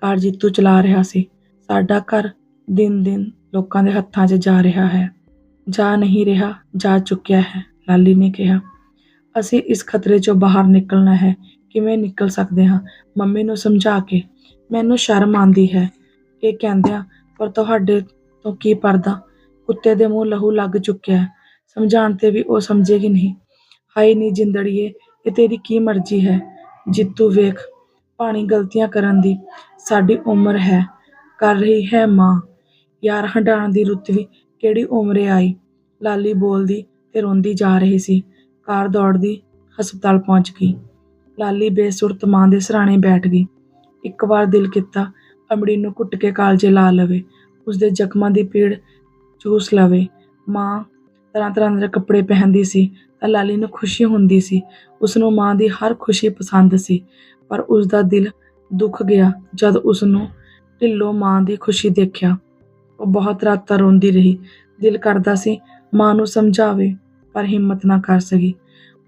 ਕਾਰ ਜਿੱਤੂ ਚਲਾ ਰਿਹਾ ਸੀ। ਸਾਡਾ ਘਰ ਦਿਨ-ਦਿਨ ਲੋਕਾਂ ਦੇ ਹੱਥਾਂ 'ਚ ਜਾ ਰਿਹਾ ਹੈ। ਜਾ ਨਹੀਂ ਰਿਹਾ, ਜਾ ਚੁੱਕਿਆ ਹੈ। ਲਾਲੀ ਨੇ ਕਿਹਾ। ਅਸੀਂ ਇਸ ਖਤਰੇ 'ਚੋਂ ਬਾਹਰ ਨਿਕਲਣਾ ਹੈ, ਕਿਵੇਂ ਨਿਕਲ ਸਕਦੇ ਹਾਂ? ਮੰਮੀ ਨੂੰ ਸਮਝਾ ਕੇ, ਮੈਨੂੰ ਸ਼ਰਮ ਆਂਦੀ ਹੈ। ਇਹ ਕਹਿੰਦਿਆਂ, ਪਰ ਤੁਹਾਡੇ ਤੋਂ ਕੀ ਪਰਦਾ? ਕੁੱਤੇ ਦੇ ਮੂੰਹ ਲਹੂ ਲੱਗ ਚੁੱਕਿਆ ਹੈ। ਸਮਝਾਉਣ ਤੇ ਵੀ ਉਹ ਸਮਝੇਗੀ ਨਹੀਂ। ਹਾਏ ਨੀ ਜਿੰਦੜੀਏ, ਇਹ ਤੇਰੀ ਕੀ ਮਰਜ਼ੀ ਹੈ? ਜਿੱਤੂ ਵੇਖ ਪਾਣੀ ਗਲਤੀਆਂ ਕਰਨ ਦੀ ਸਾਡੀ ਉਮਰ ਹੈ, ਕਰ ਰਹੀ ਹੈ ਮਾਂ। ਯਾਰ ਹੰਡਾਣ ਦੀ ਰੁੱਤ ਵੀ ਕਿਹੜੀ ਉਮਰੇ ਆਈ? ਲਾਲੀ ਬੋਲਦੀ ਤੇ ਰੋਂਦੀ ਜਾ ਰਹੀ ਸੀ। ਕਾਰ ਦੌੜਦੀ ਹਸਪਤਾਲ ਪਹੁੰਚ ਗਈ। ਲਾਲੀ ਬੇਸੁਰਤ ਮਾਂ ਦੇ ਸਰਾਣੇ ਬੈਠ ਗਈ। ਇੱਕ ਵਾਰ ਦਿਲ ਕੀਤਾ ਅਮੜੀ ਨੂੰ ਕੁੱਟ ਕੇ ਕਾਲਜੇ ਲਾ ਲਵੇ, ਉਸਦੇ ਜ਼ਖਮਾਂ ਦੀ ਪੀੜ ਚੂਸ ਲਵੇ। ਮਾਂ ਤਰ੍ਹਾਂ ਤਰ੍ਹਾਂ ਦੇ ਕੱਪੜੇ ਪਹਿਨਦੀ ਸੀ ਤਾਂ ਲਾਲੀ ਨੂੰ ਖੁਸ਼ੀ ਹੁੰਦੀ ਸੀ। ਉਸ ਨੂੰ ਮਾਂ ਦੀ ਹਰ ਖੁਸ਼ੀ ਪਸੰਦ ਸੀ, ਪਰ ਉਸ ਦਾ ਦਿਲ ਦੁੱਖ ਗਿਆ ਜਦ ਉਸ ਨੂੰ ਢਿੱਲੋਂ ਮਾਂ ਦੀ ਖੁਸ਼ੀ ਦੇਖਿਆ। ਉਹ ਬਹੁਤ ਰਾਤਾਂ ਰੋਂਦੀ ਰਹੀ। ਦਿਲ ਕਰਦਾ ਸੀ ਮਾਂ ਨੂੰ ਸਮਝਾਵੇ। ਪਰ ਹਿੰਮਤ ਨਾ ਕਰ ਸਕੀ।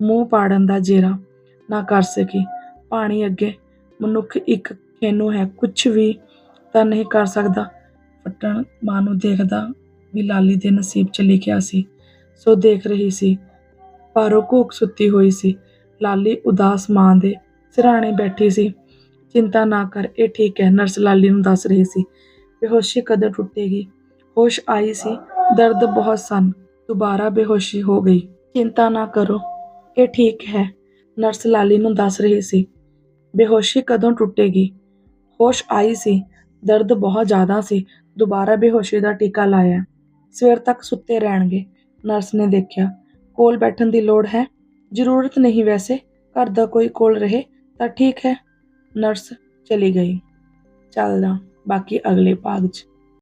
ਮੂੰਹ ਪਾੜਨ ਦਾ ਜੇਰਾ ਨਾ ਕਰ ਸਕੀ। ਪਾਣੀ ਅੱਗੇ, ਮਨੁੱਖ ਇੱਕ ਖੇਨੂ ਹੈ ਕੁਝ ਵੀ ਤਾਂ ਨਹੀਂ ਕਰ ਸਕਦਾ। ਫਟਣ ਮਾਂ ਨੂੰ ਦੇਖਦਾ ਵੀ ਲਾਲੀ ਦੇ ਨਸੀਬ 'ਚ ਲਿਖਿਆ ਸੀ। ਸੋ ਦੇਖ ਰਹੀ ਸੀ ਪਰ ਉਹ ਘੂਕ ਸੁੱਤੀ ਹੋਈ ਸੀ। ਲਾਲੀ ਉਦਾਸ ਮਾਂ ਦੇ ਸਿਰਹਾਣੇ ਬੈਠੀ ਸੀ। ਚਿੰਤਾ ਨਾ ਕਰ, ਇਹ ਠੀਕ ਹੈ, ਨਰਸ ਲਾਲੀ ਨੂੰ ਦੱਸ ਰਹੀ ਸੀ। ਬੇਹੋਸ਼ੀ ਕਦੋਂ ਟੁੱਟੇਗੀ। ਹੋਸ਼ ਆਈ ਸੀ, ਦਰਦ ਬਹੁਤ ਸਨ। ਦੁਬਾਰਾ ਬੇਹੋਸ਼ੀ ਹੋ ਗਈ। ਚਿੰਤਾ ਨਾ ਕਰੋ, ਇਹ ਠੀਕ ਹੈ, ਨਰਸ ਲਾਲੀ ਨੂੰ ਦੱਸ ਰਹੀ ਸੀ। ਬੇਹੋਸ਼ੀ ਕਦੋਂ ਟੁੱਟੇਗੀ? ਹੋਸ਼ ਆਈ ਸੀ, ਦਰਦ ਬਹੁਤ ਜ਼ਿਆਦਾ ਸੀ, ਦੁਬਾਰਾ ਬੇਹੋਸ਼ੀ ਦਾ ਟੀਕਾ ਲਾਇਆ। ਸਵੇਰ ਤੱਕ ਸੁੱਤੇ ਰਹਿਣਗੇ, ਨਰਸ ਨੇ ਦੇਖਿਆ। ਕੋਲ ਬੈਠਣ ਦੀ ਲੋੜ ਹੈ? ਜ਼ਰੂਰਤ ਨਹੀਂ ਵੈਸੇ, ਘਰ ਦਾ ਕੋਈ ਕੋਲ ਰਹੇ ਤਾਂ ਠੀਕ ਹੈ। ਨਰਸ ਚਲੀ ਗਈ। ਚੱਲਦਾ, ਬਾਕੀ ਅਗਲੇ ਭਾਗ 'ਚ।